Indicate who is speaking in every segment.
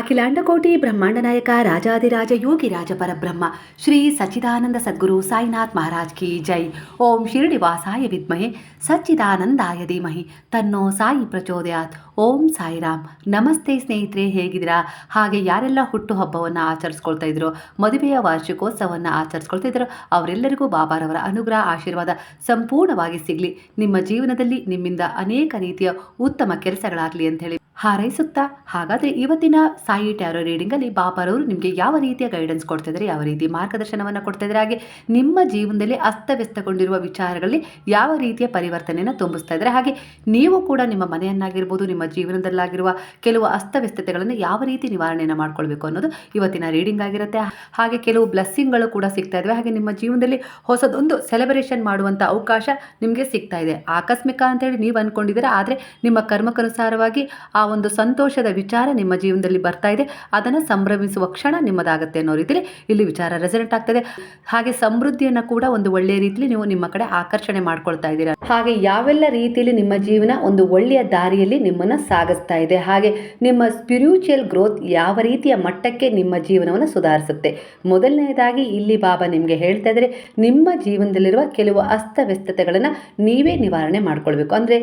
Speaker 1: ಅಖಿಲಾಂಡಕೋಟಿ ಬ್ರಹ್ಮಾಂಡ ನಾಯಕ ರಾಜಾದಿರಾಜ ಯೋಗಿ ರಾಜ ಪರಬ್ರಹ್ಮ, ಶ್ರೀ ಸಚ್ಚಿದಾನಂದ ಸದ್ಗುರು ಸಾಯಿನಾಥ್ ಮಹಾರಾಜ್ ಕಿ ಜೈ. ಓಂ ಶಿರಡಿ ವಾಸಾಯ ವಿದ್ಮಹೆ, ಸಚ್ಚಿದಾನಂದಾಯ ಧೀಮಹಿ. ತನ್ನೋ ಸಾಯಿ ಪ್ರಚೋದಯಾತ್. ಓಂ ಸಾಯಿರಾಮ್. ನಮಸ್ತೆ ಸ್ನೇಹಿತರೆ, ಹೇಗಿದ್ದೀರಾ? ಹಾಗೆ ಯಾರೆಲ್ಲ ಹುಟ್ಟುಹಬ್ಬವನ್ನು ಆಚರಿಸ್ಕೊಳ್ತಾ ಇದ್ರು, ಮದುವೆಯ ವಾರ್ಷಿಕೋತ್ಸವವನ್ನು ಆಚರಿಸ್ಕೊಳ್ತಾ ಇದ್ರು, ಅವರೆಲ್ಲರಿಗೂ ಬಾಬಾರವರ ಅನುಗ್ರಹ, ಆಶೀರ್ವಾದ ಸಂಪೂರ್ಣವಾಗಿ ಸಿಗಲಿ. ನಿಮ್ಮ ಜೀವನದಲ್ಲಿ ನಿಮ್ಮಿಂದ ಅನೇಕ ರೀತಿಯ ಉತ್ತಮ ಕೆಲಸಗಳಾಗಲಿ ಅಂತ ಹೇಳಿ ಹಾರೈಸುತ್ತಾ? ಹಾಗಾದರೆ ಇವತ್ತಿನ ಸಾಯಿ ಟ್ಯಾರೋ ರೀಡಿಂಗಲ್ಲಿ ಬಾಬಾರವರು ನಿಮಗೆ ಯಾವ ರೀತಿಯ ಗೈಡೆನ್ಸ್ ಕೊಡ್ತಿದ್ದಾರೆ, ಯಾವ ರೀತಿ ಮಾರ್ಗದರ್ಶನವನ್ನು ಕೊಡ್ತಿದ್ದಾರೆ, ಹಾಗೆ ನಿಮ್ಮ ಜೀವನದಲ್ಲಿ ಅಸ್ತವ್ಯಸ್ತಗೊಂಡಿರುವ ವಿಚಾರಗಳಲ್ಲಿ ಯಾವ ರೀತಿಯ ಪರಿವರ್ತನೆಯನ್ನು ತುಂಬಿಸ್ತಾ ಇದ್ದಾರೆ? ಹಾಗೆ ನೀವು ಕೂಡ ನಿಮ್ಮ ಮನೆಯನ್ನಾಗಿರ್ಬೋದು, ನಿಮ್ಮ ಜೀವನದಲ್ಲಾಗಿರುವ ಕೆಲವು ಅಸ್ತವ್ಯಸ್ತತೆಗಳನ್ನು ಯಾವ ರೀತಿ ನಿವಾರಣೆಯನ್ನು ಮಾಡ್ಕೊಳ್ಬೇಕು ಅನ್ನೋದು ಇವತ್ತಿನ ರೀಡಿಂಗ್ ಆಗಿರುತ್ತೆ. ಹಾಗೆ ಕೆಲವು ಬ್ಲೆಸ್ಸಿಂಗ್ಗಳು ಕೂಡ ಸಿಗ್ತಾ ಇದ್ದಾವೆ ಹಾಗೆ ನಿಮ್ಮ ಜೀವನದಲ್ಲಿ ಹೊಸದೊಂದು ಸೆಲೆಬ್ರೇಷನ್ ಮಾಡುವಂಥ ಅವಕಾಶ ನಿಮಗೆ ಸಿಗ್ತಾ ಇದೆ. ಆಕಸ್ಮಿಕ ಅಂತೇಳಿ ನೀವು ಅಂದ್ಕೊಂಡಿದ್ದೀರಾ ಆದರೆ ನಿಮ್ಮ ಕರ್ಮಕ್ಕನುಸಾರವಾಗಿ ಆ ಒಂದು ಸಂತೋಷದ ವಿಚಾರ ನಿಮ್ಮ ಜೀವನದಲ್ಲಿ ಬರ್ತಾ ಇದೆ. ಅದನ್ನು ಸಂಭ್ರಮಿಸುವ ಕ್ಷಣ ನಿಮ್ಮದಾಗುತ್ತೆ ಅನ್ನೋ ರೀತಿಯಲ್ಲಿ ಇಲ್ಲಿ ವಿಚಾರ ರೆಸಲ್ಟ್ ಆಗ್ತದೆ. ಹಾಗೆ ಸಮೃದ್ಧಿಯನ್ನು ಕೂಡ ಒಂದು ಒಳ್ಳೆಯ ರೀತಿಯಲ್ಲಿ ನೀವು ನಿಮ್ಮ ಕಡೆ ಆಕರ್ಷಣೆ ಮಾಡ್ಕೊಳ್ತಾ ಇದ್ದೀರಾ. ಹಾಗೆ ಯಾವೆಲ್ಲ ರೀತಿಯಲ್ಲಿ ನಿಮ್ಮ ಜೀವನ ಒಂದು ಒಳ್ಳೆಯ ದಾರಿಯಲ್ಲಿ ನಿಮ್ಮನ್ನು ಸಾಗಿಸ್ತಾ ಇದೆ. ಹಾಗೆ ನಿಮ್ಮ ಸ್ಪಿರಿಚುವಲ್ ಗ್ರೋತ್ ಯಾವ ರೀತಿಯ ಮಟ್ಟಕ್ಕೆ ನಿಮ್ಮ ಜೀವನವನ್ನು ಸುಧಾರಿಸುತ್ತೆ. ಮೊದಲನೆಯದಾಗಿ ಇಲ್ಲಿ ಬಾಬಾ ನಿಮಗೆ ಹೇಳ್ತಾ ಇದ್ದಾರೆ ನಿಮ್ಮ ಜೀವನದಲ್ಲಿರುವ ಕೆಲವು ಅಸ್ತವ್ಯಸ್ತತೆಗಳನ್ನು ನೀವೇ ನಿವಾರಣೆ ಮಾಡ್ಕೊಳ್ಬೇಕು. ಅಂದರೆ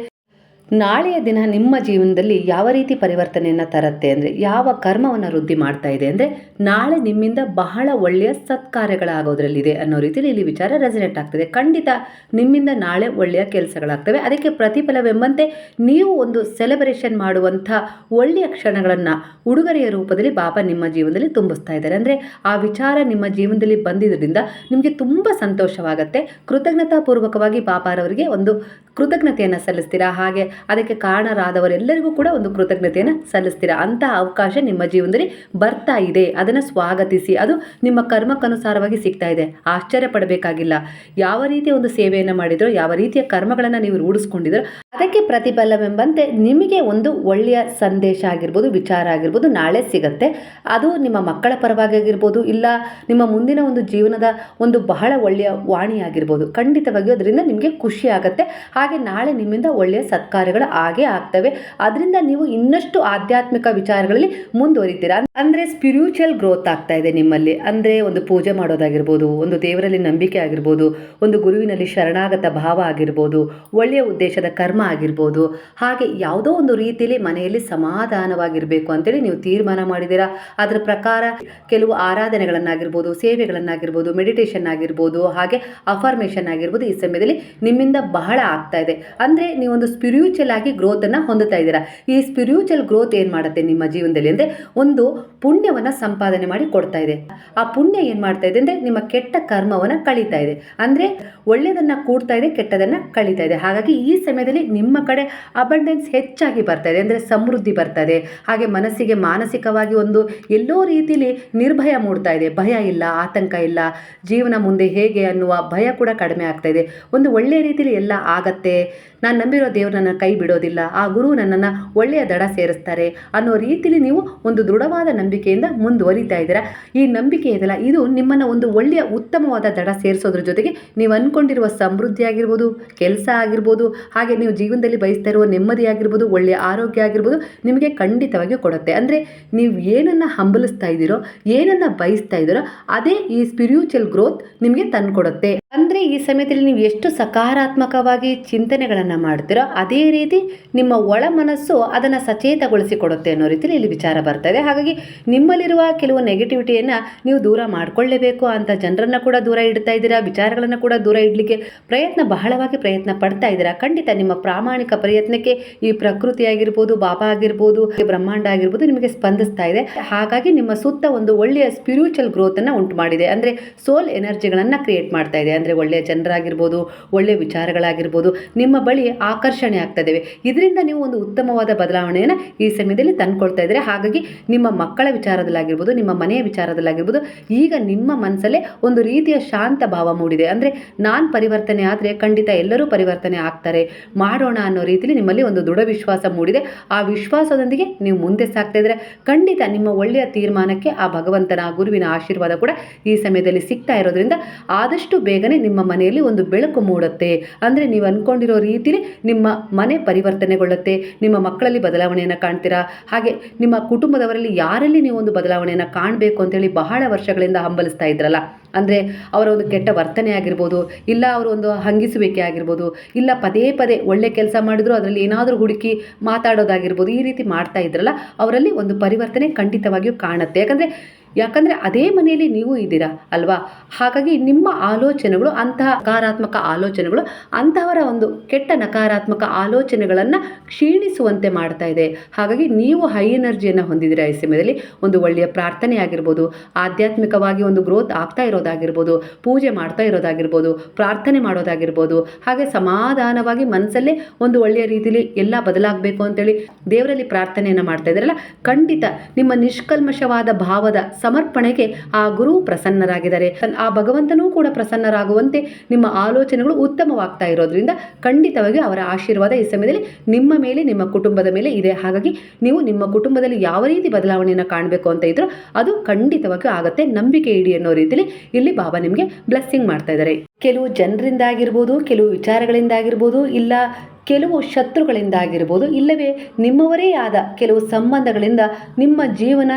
Speaker 1: ನಾಳೆಯ ದಿನ ನಿಮ್ಮ ಜೀವನದಲ್ಲಿ ಯಾವ ರೀತಿ ಪರಿವರ್ತನೆಯನ್ನು ತರುತ್ತೆ ಅಂದರೆ ಯಾವ ಕರ್ಮವನ್ನು ವೃದ್ಧಿ ಮಾಡ್ತಾ ಇದೆ ಅಂದರೆ ನಾಳೆ ನಿಮ್ಮಿಂದ ಬಹಳ ಒಳ್ಳೆಯ ಸತ್ಕಾರ್ಯಗಳಾಗೋದ್ರಲ್ಲಿದೆ ಅನ್ನೋ ರೀತಿಯಲ್ಲಿ ಇಲ್ಲಿ ವಿಚಾರ ರೆಸಿನೆಂಟ್ ಆಗ್ತದೆ. ಖಂಡಿತ ನಿಮ್ಮಿಂದ ನಾಳೆ ಒಳ್ಳೆಯ ಕೆಲಸಗಳಾಗ್ತವೆ. ಅದಕ್ಕೆ ಪ್ರತಿಫಲವೆಂಬಂತೆ ನೀವು ಒಂದು ಸೆಲೆಬ್ರೇಷನ್ ಮಾಡುವಂಥ ಒಳ್ಳೆಯ ಕ್ಷಣಗಳನ್ನು ಉಡುಗೊರೆಯ ರೂಪದಲ್ಲಿ ಬಾಬಾ ನಿಮ್ಮ ಜೀವನದಲ್ಲಿ ತುಂಬಿಸ್ತಾ ಇದ್ದಾರೆ. ಅಂದರೆ ಆ ವಿಚಾರ ನಿಮ್ಮ ಜೀವನದಲ್ಲಿ ಬಂದಿದ್ದರಿಂದ ನಿಮಗೆ ತುಂಬ ಸಂತೋಷವಾಗುತ್ತೆ. ಕೃತಜ್ಞತಾಪೂರ್ವಕವಾಗಿ ಬಾಬಾರವರಿಗೆ ಒಂದು ಕೃತಜ್ಞತೆಯನ್ನು ಸಲ್ಲಿಸ್ತೀರಾ? ಹಾಗೆ ಅದಕ್ಕೆ ಕಾರಣರಾದವರೆಲ್ಲರಿಗೂ ಕೂಡ ಒಂದು ಕೃತಜ್ಞತೆಯನ್ನು ಸಲ್ಲಿಸ್ತೀರಾ? ಅಂತಹ ಅವಕಾಶ ನಿಮ್ಮ ಜೀವನದಲ್ಲಿ ಬರ್ತಾ ಇದೆ. ಅದನ್ನು ಸ್ವಾಗತಿಸಿ. ಅದು ನಿಮ್ಮ ಕರ್ಮಕ್ಕನುಸಾರವಾಗಿ ಸಿಗ್ತಾ ಇದೆ. ಆಶ್ಚರ್ಯ ಪಡಬೇಕಾಗಿಲ್ಲ. ಯಾವ ರೀತಿಯ ಒಂದು ಸೇವೆಯನ್ನು ಮಾಡಿದ್ರೋ, ಯಾವ ರೀತಿಯ ಕರ್ಮಗಳನ್ನು ನೀವು ರೂಢಿಸ್ಕೊಂಡಿದ್ರೋ, ಅದಕ್ಕೆ ಪ್ರತಿಫಲವೆಂಬಂತೆ ನಿಮಗೆ ಒಂದು ಒಳ್ಳೆಯ ಸಂದೇಶ ಆಗಿರ್ಬೋದು, ವಿಚಾರ ಆಗಿರ್ಬೋದು ನಾಳೆ ಸಿಗತ್ತೆ. ಅದು ನಿಮ್ಮ ಮಕ್ಕಳ ಪರವಾಗಿ ಆಗಿರ್ಬೋದು, ಇಲ್ಲ ನಿಮ್ಮ ಮುಂದಿನ ಒಂದು ಜೀವನದ ಒಂದು ಬಹಳ ಒಳ್ಳೆಯ ವಾಣಿ ಆಗಿರ್ಬೋದು, ಖಂಡಿತವಾಗಿಯೂ ಅದರಿಂದ ನಿಮಗೆ ಖುಷಿ ಆಗುತ್ತೆ. ಹಾಗೆ ನಾಳೆ ನಿಮ್ಮಿಂದ ಒಳ್ಳೆಯ ಸತ್ಕಾರಗಳು ಆಗೇ ಆಗ್ತವೆ. ಅದರಿಂದ ನೀವು ಇನ್ನಷ್ಟು ಆಧ್ಯಾತ್ಮಿಕ ವಿಚಾರಗಳಲ್ಲಿ ಮುಂದುವರಿತೀರಾ? ಅಂದರೆ ಸ್ಪಿರಿಚುವಲ್ ಗ್ರೋತ್ ಆಗ್ತಾ ಇದೆ ನಿಮ್ಮಲ್ಲಿ. ಅಂದರೆ ಒಂದು ಪೂಜೆ ಮಾಡೋದಾಗಿರ್ಬೋದು, ಒಂದು ದೇವರಲ್ಲಿ ನಂಬಿಕೆ ಆಗಿರ್ಬೋದು, ಒಂದು ಗುರುವಿನಲ್ಲಿ ಶರಣಾಗತ ಭಾವ ಆಗಿರ್ಬೋದು, ಒಳ್ಳೆಯ ಉದ್ದೇಶದ ಕರ್ಮ ಆಗಿರ್ಬೋದು, ಹಾಗೆ ಯಾವುದೋ ಒಂದು ರೀತಿಯಲ್ಲಿ ಮನೆಯಲ್ಲಿ ಸಮಾಧಾನವಾಗಿರಬೇಕು ಅಂತೇಳಿ ನೀವು ತೀರ್ಮಾನ ಮಾಡಿದ್ದೀರಾ? ಅದರ ಪ್ರಕಾರ ಕೆಲವು ಆರಾಧನೆಗಳನ್ನಾಗಿರ್ಬೋದು, ಸೇವೆಗಳನ್ನಾಗಿರ್ಬೋದು ಮೆಡಿಟೇಷನ್ ಆಗಿರ್ಬೋದು, ಹಾಗೆ ಅಫರ್ಮೇಷನ್ ಆಗಿರ್ಬೋದು ಈ ಸಮಯದಲ್ಲಿ ನಿಮ್ಮಿಂದ ಬಹಳ ಆಗ್ತಾ ಇದೆ. ಅಂದರೆ ನೀವೊಂದು ಸ್ಪಿರಿಚುವಲ್ ಆಗಿ ಗ್ರೋತನ್ನು ಹೊಂದುತ್ತಾ ಇದ್ದೀರಾ. ಈ ಸ್ಪಿರಿಚುವಲ್ ಗ್ರೋತ್ ಏನು ಮಾಡುತ್ತೆ ನಿಮ್ಮ ಜೀವನದಲ್ಲಿ ಅಂದರೆ ಒಂದು ಪುಣ್ಯವನ್ನು ಸಂಪಾದನೆ ಮಾಡಿ ಕೊಡ್ತಾ ಇದೆ. ಆ ಪುಣ್ಯ ಏನು ಮಾಡ್ತಾ ಇದೆ ಅಂದರೆ ನಿಮ್ಮ ಕೆಟ್ಟ ಕರ್ಮವನ್ನು ಕಳೀತಾ ಇದೆ. ಅಂದರೆ ಒಳ್ಳೆಯದನ್ನು ಕೂಡ್ತಾ ಇದೆ, ಕೆಟ್ಟದನ್ನು ಕಳೀತಾ ಇದೆ. ಹಾಗಾಗಿ ಈ ಸಮಯದಲ್ಲಿ ನಿಮ್ಮ ಕಡೆ ಅಬಂಡೆನ್ಸ್ ಹೆಚ್ಚಾಗಿ ಬರ್ತಾ ಇದೆ. ಅಂದರೆ ಸಮೃದ್ಧಿ ಬರ್ತಾ ಇದೆ. ಹಾಗೆ ಮನಸ್ಸಿಗೆ ಮಾನಸಿಕವಾಗಿ ಒಂದು ಎಲ್ಲೋ ರೀತಿಯಲ್ಲಿ ನಿರ್ಭಯ ಮೂಡ್ತಾ ಇದೆ. ಭಯ ಇಲ್ಲ, ಆತಂಕ ಇಲ್ಲ. ಜೀವನ ಮುಂದೆ ಹೇಗೆ ಅನ್ನುವ ಭಯ ಕೂಡ ಕಡಿಮೆ ಆಗ್ತಾ ಇದೆ. ಒಂದು ಒಳ್ಳೆಯ ರೀತಿಯಲ್ಲಿ ಎಲ್ಲ ಆಗತ್ತೆ ಮತ್ತು ನಾನು ನಂಬಿರೋ ದೇವರು ನನ್ನ ಕೈ ಬಿಡೋದಿಲ್ಲ. ಆ ಗುರು ನನ್ನನ್ನು ಒಳ್ಳೆಯ ದಡ ಸೇರಿಸ್ತಾರೆ. ಅನ್ನೋ ರೀತಿಲಿ ನೀವು ಒಂದು ದೃಢವಾದ ನಂಬಿಕೆಯಿಂದ ಮುಂದುವರಿತಾ ಇದ್ದೀರಾ. ಈ ನಂಬಿಕೆ ಇದೆಯಲ್ಲ ಇದು ನಿಮ್ಮನ್ನು ಒಂದು ಒಳ್ಳೆಯ ಉತ್ತಮವಾದ ದಡ ಸೇರಿಸೋದ್ರ ಜೊತೆಗೆ ನೀವು ಅಂದ್ಕೊಂಡಿರುವ ಸಮೃದ್ಧಿ ಆಗಿರ್ಬೋದು, ಕೆಲಸ ಆಗಿರ್ಬೋದು, ಹಾಗೆ ನೀವು ಜೀವನದಲ್ಲಿ ಬಯಸ್ತಾ ಇರುವ ನೆಮ್ಮದಿ ಆಗಿರ್ಬೋದು, ಒಳ್ಳೆಯ ಆರೋಗ್ಯ ಆಗಿರ್ಬೋದು, ನಿಮಗೆ ಖಂಡಿತವಾಗಿ ಕೊಡುತ್ತೆ. ಅಂದರೆ ನೀವು ಏನನ್ನು ಹಂಬಲಿಸ್ತಾ ಇದ್ದೀರೋ, ಏನನ್ನು ಬಯಸ್ತಾ ಇದ್ದೀರೋ, ಅದೇ ಈ ಸ್ಪಿರಿಚುವಲ್ ಗ್ರೋತ್ ನಿಮಗೆ ತಂದುಕೊಡುತ್ತೆ. ಅಂದರೆ ಈ ಸಮಯದಲ್ಲಿ ನೀವು ಎಷ್ಟು ಸಕಾರಾತ್ಮಕವಾಗಿ ಚಿಂತನೆಗಳನ್ನು ಮಾಡ್ತೀರೋ ಅದೇ ರೀತಿ ನಿಮ್ಮ ಒಳ ಮನಸ್ಸು ಅದನ್ನು ಸಚೇತಗೊಳಿಸಿಕೊಡುತ್ತೆ ಅನ್ನೋ ರೀತಿಯಲ್ಲಿ ಇಲ್ಲಿ ವಿಚಾರ ಬರ್ತದೆ ಹಾಗಾಗಿ ನಿಮ್ಮಲ್ಲಿರುವ ಕೆಲವು ನೆಗೆಟಿವಿಟಿಯನ್ನು ನೀವು ದೂರ ಮಾಡಿಕೊಳ್ಳೇಬೇಕು ಅಂತ ಜನರನ್ನು ಕೂಡ ದೂರ ಇಡ್ತಾ ಇದ್ದೀರಾ, ವಿಚಾರಗಳನ್ನು ಕೂಡ ದೂರ ಇಡಲಿಕ್ಕೆ ಪ್ರಯತ್ನ, ಬಹಳವಾಗಿ ಪ್ರಯತ್ನ ಪಡ್ತಾ ಇದ್ದೀರಾ? ಖಂಡಿತ ನಿಮ್ಮ ಪ್ರಾಮಾಣಿಕ ಪ್ರಯತ್ನಕ್ಕೆ ಈ ಪ್ರಕೃತಿ ಆಗಿರ್ಬೋದು, ಬಾಬಾ ಆಗಿರ್ಬೋದು, ಬ್ರಹ್ಮಾಂಡ ಆಗಿರ್ಬೋದು ನಿಮಗೆ ಸ್ಪಂದಿಸ್ತಾ ಇದೆ. ಹಾಗಾಗಿ ನಿಮ್ಮ ಸುತ್ತ ಒಂದು ಒಳ್ಳೆಯ ಸ್ಪಿರಿಚುವಲ್ ಗ್ರೋತನ್ನು ಉಂಟು ಮಾಡಿದೆ. ಅಂದರೆ ಸೋಲ್ ಎನರ್ಜಿಗಳನ್ನು ಕ್ರಿಯೇಟ್ ಮಾಡ್ತಾ ಇದೆ. ಅಂದರೆ ಒಳ್ಳೆಯ ಜನರಾಗಿರ್ಬೋದು, ಒಳ್ಳೆಯ ವಿಚಾರಗಳಾಗಿರ್ಬೋದು, ನಿಮ್ಮ ಬಳಿ ಆಕರ್ಷಣೆ ಆಗ್ತಾ ಇದ್ದಾವೆ ಇದರಿಂದ ನೀವು ಒಂದು ಉತ್ತಮವಾದ ಬದಲಾವಣೆಯನ್ನು ಈ ಸಮಯದಲ್ಲಿ ತಂದುಕೊಳ್ತಾ ಇದ್ದಾರೆ? ಹಾಗಾಗಿ ನಿಮ್ಮ ಮಕ್ಕಳ ವಿಚಾರದಲ್ಲಾಗಿರ್ಬೋದು, ನಿಮ್ಮ ಮನೆಯ ವಿಚಾರದಲ್ಲಾಗಿರ್ಬೋದು, ಈಗ ನಿಮ್ಮ ಮನಸ್ಸಲ್ಲೇ ಒಂದು ರೀತಿಯ ಶಾಂತ ಭಾವ ಮೂಡಿದೆ. ಅಂದರೆ ನಾನು ಪರಿವರ್ತನೆ ಆದರೆ ಖಂಡಿತ ಎಲ್ಲರೂ ಪರಿವರ್ತನೆ ಆಗ್ತಾರೆ. ಮಾಡೋಣ ಅನ್ನೋ ರೀತಿಯಲ್ಲಿ ನಿಮ್ಮಲ್ಲಿ ಒಂದು ದೃಢ ವಿಶ್ವಾಸ ಮೂಡಿದೆ. ಆ ವಿಶ್ವಾಸದೊಂದಿಗೆ ನೀವು ಮುಂದೆ ಸಾಗ್ತಾ ಇದ್ದರೆ? ಖಂಡಿತ ನಿಮ್ಮ ಒಳ್ಳೆಯ ತೀರ್ಮಾನಕ್ಕೆ ಆ ಭಗವಂತನ ಗುರುವಿನ ಆಶೀರ್ವಾದ ಕೂಡ ಈ ಸಮಯದಲ್ಲಿ ಸಿಗ್ತಾ ಇರೋದ್ರಿಂದ ಆದಷ್ಟು ಬೇಗನೆ ನಿಮ್ಮ ಮನೆಯಲ್ಲಿ ಒಂದು ಬೆಳಕು ಮೂಡುತ್ತೆ. ಅಂದರೆ ನೀವು ಅಂದ್ಕೊಂಡಿರೋ ನಿಮ್ಮ ಮನೆ ಪರಿವರ್ತನೆಗೊಳ್ಳುತ್ತೆ. ನಿಮ್ಮ ಮಕ್ಕಳಲ್ಲಿ ಬದಲಾವಣೆಯನ್ನು ಕಾಣ್ತೀರಾ? ಹಾಗೆ ನಿಮ್ಮ ಕುಟುಂಬದವರಲ್ಲಿ ಯಾರಲ್ಲಿ ನೀವು ಒಂದು ಬದಲಾವಣೆಯನ್ನು ಕಾಣಬೇಕು ಅಂತೇಳಿ ಬಹಳ ವರ್ಷಗಳಿಂದ ಹಂಬಲಿಸ್ತಾ ಇದ್ರಲ್ಲ. ಅಂದರೆ ಅವರ ಒಂದು ಕೆಟ್ಟ ವರ್ತನೆ ಆಗಿರ್ಬೋದು, ಇಲ್ಲ ಅವರು ಒಂದು ಹಂಗಿಸುವಿಕೆ ಆಗಿರ್ಬೋದು, ಇಲ್ಲ ಪದೇ ಪದೇ ಒಳ್ಳೆ ಕೆಲಸ ಮಾಡಿದ್ರು ಅದರಲ್ಲಿ ಏನಾದರೂ ಹುಡುಕಿ ಮಾತಾಡೋದಾಗಿರ್ಬೋದು, ಈ ರೀತಿ ಮಾಡ್ತಾ ಇದ್ರಲ್ಲ, ಅವರಲ್ಲಿ ಒಂದು ಪರಿವರ್ತನೆ ಖಂಡಿತವಾಗಿಯೂ ಕಾಣುತ್ತೆ. ಯಾಕಂದರೆ ಯಾಕಂದರೆ ಅದೇ ಮನೆಯಲ್ಲಿ ನೀವು ಇದ್ದೀರಾ ಅಲ್ವಾ? ಹಾಗಾಗಿ ನಿಮ್ಮ ಆಲೋಚನೆಗಳು, ಅಂತಹ ನಕಾರಾತ್ಮಕ ಆಲೋಚನೆಗಳು, ಅಂತಹವರ ಒಂದು ಕೆಟ್ಟ ನಕಾರಾತ್ಮಕ ಆಲೋಚನೆಗಳನ್ನು ಕ್ಷೀಣಿಸುವಂತೆ ಮಾಡ್ತಾ ಇದೆ. ಹಾಗಾಗಿ ನೀವು ಹೈ ಎನರ್ಜಿಯನ್ನು ಹೊಂದಿದ್ದೀರಾ ಈ ಸಮಯದಲ್ಲಿ? ಒಂದು ಒಳ್ಳೆಯ ಪ್ರಾರ್ಥನೆ ಆಗಿರ್ಬೋದು, ಆಧ್ಯಾತ್ಮಿಕವಾಗಿ ಒಂದು ಗ್ರೋತ್ ಆಗ್ತಾ ಇರೋದಾಗಿರ್ಬೋದು, ಪೂಜೆ ಮಾಡ್ತಾ ಇರೋದಾಗಿರ್ಬೋದು, ಪ್ರಾರ್ಥನೆ ಮಾಡೋದಾಗಿರ್ಬೋದು, ಹಾಗೆ ಸಮಾಧಾನವಾಗಿ ಮನಸ್ಸಲ್ಲೇ ಒಂದು ಒಳ್ಳೆಯ ರೀತಿಯಲ್ಲಿ ಎಲ್ಲ ಬದಲಾಗಬೇಕು ಅಂತೇಳಿ ದೇವರಲ್ಲಿ ಪ್ರಾರ್ಥನೆಯನ್ನು ಮಾಡ್ತಾ ಇದ್ದಾರಲ್ಲ, ಖಂಡಿತ ನಿಮ್ಮ ನಿಷ್ಕಲ್ಮಶವಾದ ಭಾವದ ಸಮರ್ಪಣೆಗೆ ಆ ಗುರು ಪ್ರಸನ್ನರಾಗಿದ್ದಾರೆ. ಆ ಭಗವಂತನೂ ಕೂಡ ಪ್ರಸನ್ನರಾಗುವಂತೆ ನಿಮ್ಮ ಆಲೋಚನೆಗಳು ಉತ್ತಮವಾಗ್ತಾ ಇರೋದ್ರಿಂದ ಖಂಡಿತವಾಗಿ ಅವರ ಆಶೀರ್ವಾದ ಈ ಸಮಯದಲ್ಲಿ ನಿಮ್ಮ ಮೇಲೆ, ನಿಮ್ಮ ಕುಟುಂಬದ ಮೇಲೆ ಇದೆ. ಹಾಗಾಗಿ ನೀವು ನಿಮ್ಮ ಕುಟುಂಬದಲ್ಲಿ ಯಾವ ರೀತಿ ಬದಲಾವಣೆಯನ್ನು ಕಾಣಬೇಕು ಅಂತ ಇದ್ರು ಅದು ಖಂಡಿತವಾಗಿ ಆಗುತ್ತೆ. ನಂಬಿಕೆ ಇಡಿ ಅನ್ನೋ ರೀತಿಯಲ್ಲಿ ಇಲ್ಲಿ ಬಾಬಾ ನಿಮಗೆ ಬ್ಲೆಸ್ಸಿಂಗ್ ಮಾಡ್ತಾ ಇದ್ದಾರೆ. ಕೆಲವು ಜನರಿಂದಾಗಿರ್ಬೋದು, ಕೆಲವು ವಿಚಾರಗಳಿಂದಾಗಿರ್ಬೋದು, ಇಲ್ಲ ಕೆಲವು ಶತ್ರುಗಳಿಂದಾಗಿರ್ಬೋದು, ಇಲ್ಲವೇ ನಿಮ್ಮವರೇ ಆದ ಕೆಲವು ಸಂಬಂಧಗಳಿಂದ ನಿಮ್ಮ ಜೀವನ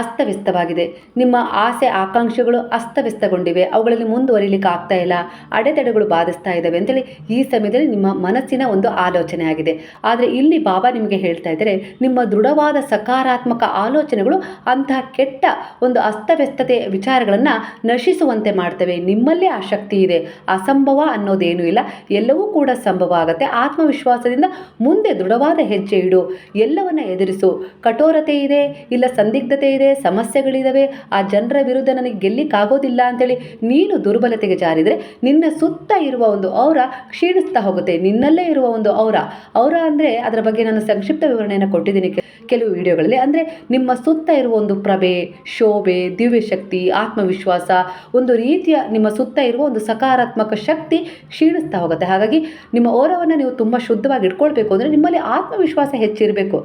Speaker 1: ಅಸ್ತವ್ಯಸ್ತವಾಗಿದೆ. ನಿಮ್ಮ ಆಸೆ, ಆಕಾಂಕ್ಷೆಗಳು ಅಸ್ತವ್ಯಸ್ತಗೊಂಡಿವೆ. ಅವುಗಳಲ್ಲಿ ಮುಂದುವರಿಲಿಕ್ಕೆ ಆಗ್ತಾ ಇಲ್ಲ. ಅಡೆತಡೆಗಳು ಬಾಧಿಸ್ತಾ ಇದ್ದಾವೆ ಅಂತೇಳಿ ಈ ಸಮಯದಲ್ಲಿ ನಿಮ್ಮ ಮನಸ್ಸಿನ ಒಂದು ಆಲೋಚನೆ ಆಗಿದೆ ಆದರೆ ಇಲ್ಲಿ ಬಾಬಾ ನಿಮಗೆ ಹೇಳ್ತಾ ಇದ್ದಾರೆ, ನಿಮ್ಮ ದೃಢವಾದ ಸಕಾರಾತ್ಮಕ ಆಲೋಚನೆಗಳು ಅಂತಹ ಕೆಟ್ಟ ಒಂದು ಅಸ್ತವ್ಯಸ್ತತೆ ವಿಚಾರಗಳನ್ನು ನಶಿಸುವಂತೆ ಮಾಡ್ತವೆ. ನಿಮ್ಮಲ್ಲೇ ಆ ಶಕ್ತಿ ಇದೆ. ಅಸಂಭವ ಅನ್ನೋದೇನೂ ಇಲ್ಲ. ಎಲ್ಲವೂ ಕೂಡ ಸಂಭವ ಆಗುತ್ತೆ. ಆತ್ಮವಿಶ್ವಾಸದಿಂದ ಮುಂದೆ ದೃಢವಾದ ಹೆಜ್ಜೆ ಇಡು. ಎಲ್ಲವನ್ನ ಎದುರಿಸು. ಕಠೋರತೆ ಇದೆ, ಇಲ್ಲ ಸಂದಿಗ್ಧತೆ ಇದೆ ಸಮಸ್ಯೆಗಳಿದಾವೆ, ಆ ಜನರ ವಿರುದ್ಧ ನನಗೆ ಗೆಲ್ಲಿಕ್ಕಾಗೋದಿಲ್ಲ ಅಂತೇಳಿ ನೀನು ದುರ್ಬಲತೆಗೆ ಜಾರಿದರೆ ನಿನ್ನ ಸುತ್ತ ಇರುವ ಒಂದು ಔರ ಕ್ಷೀಣಿಸ್ತಾ ಹೋಗುತ್ತೆ. ನಿನ್ನಲ್ಲೇ ಇರುವ ಒಂದು ಔರ ಔರ ಅಂದರೆ ಅದರ ಬಗ್ಗೆ ನಾನು ಸಂಕ್ಷಿಪ್ತ ವಿವರಣೆಯನ್ನು ಕೊಟ್ಟಿದ್ದೀನಿ ಕೆಲವು ವಿಡಿಯೋಗಳಲ್ಲಿ. ಅಂದರೆ ನಿಮ್ಮ ಸುತ್ತ ಇರುವ ಒಂದು ಪ್ರಭೆ, ಶೋಭೆ ದಿವ್ಯಶಕ್ತಿ ಆತ್ಮವಿಶ್ವಾಸ, ಒಂದು ರೀತಿಯ ನಿಮ್ಮ ಸುತ್ತ ಇರುವ ಒಂದು ಸಕಾರಾತ್ಮಕ ಶಕ್ತಿ ಕ್ಷೀಣಿಸ್ತಾ ಹೋಗುತ್ತೆ. ಹಾಗಾಗಿ ನಿಮ್ಮ ಓರವನ್ನು ನೀವು ತುಂಬ ಶುದ್ಧವಾಗಿ ಇಟ್ಕೊಳ್ಬೇಕು. ಅಂದರೆ ನಿಮ್ಮಲ್ಲಿ ಆತ್ಮವಿಶ್ವಾಸ ಹೆಚ್ಚಿರಬೇಕು.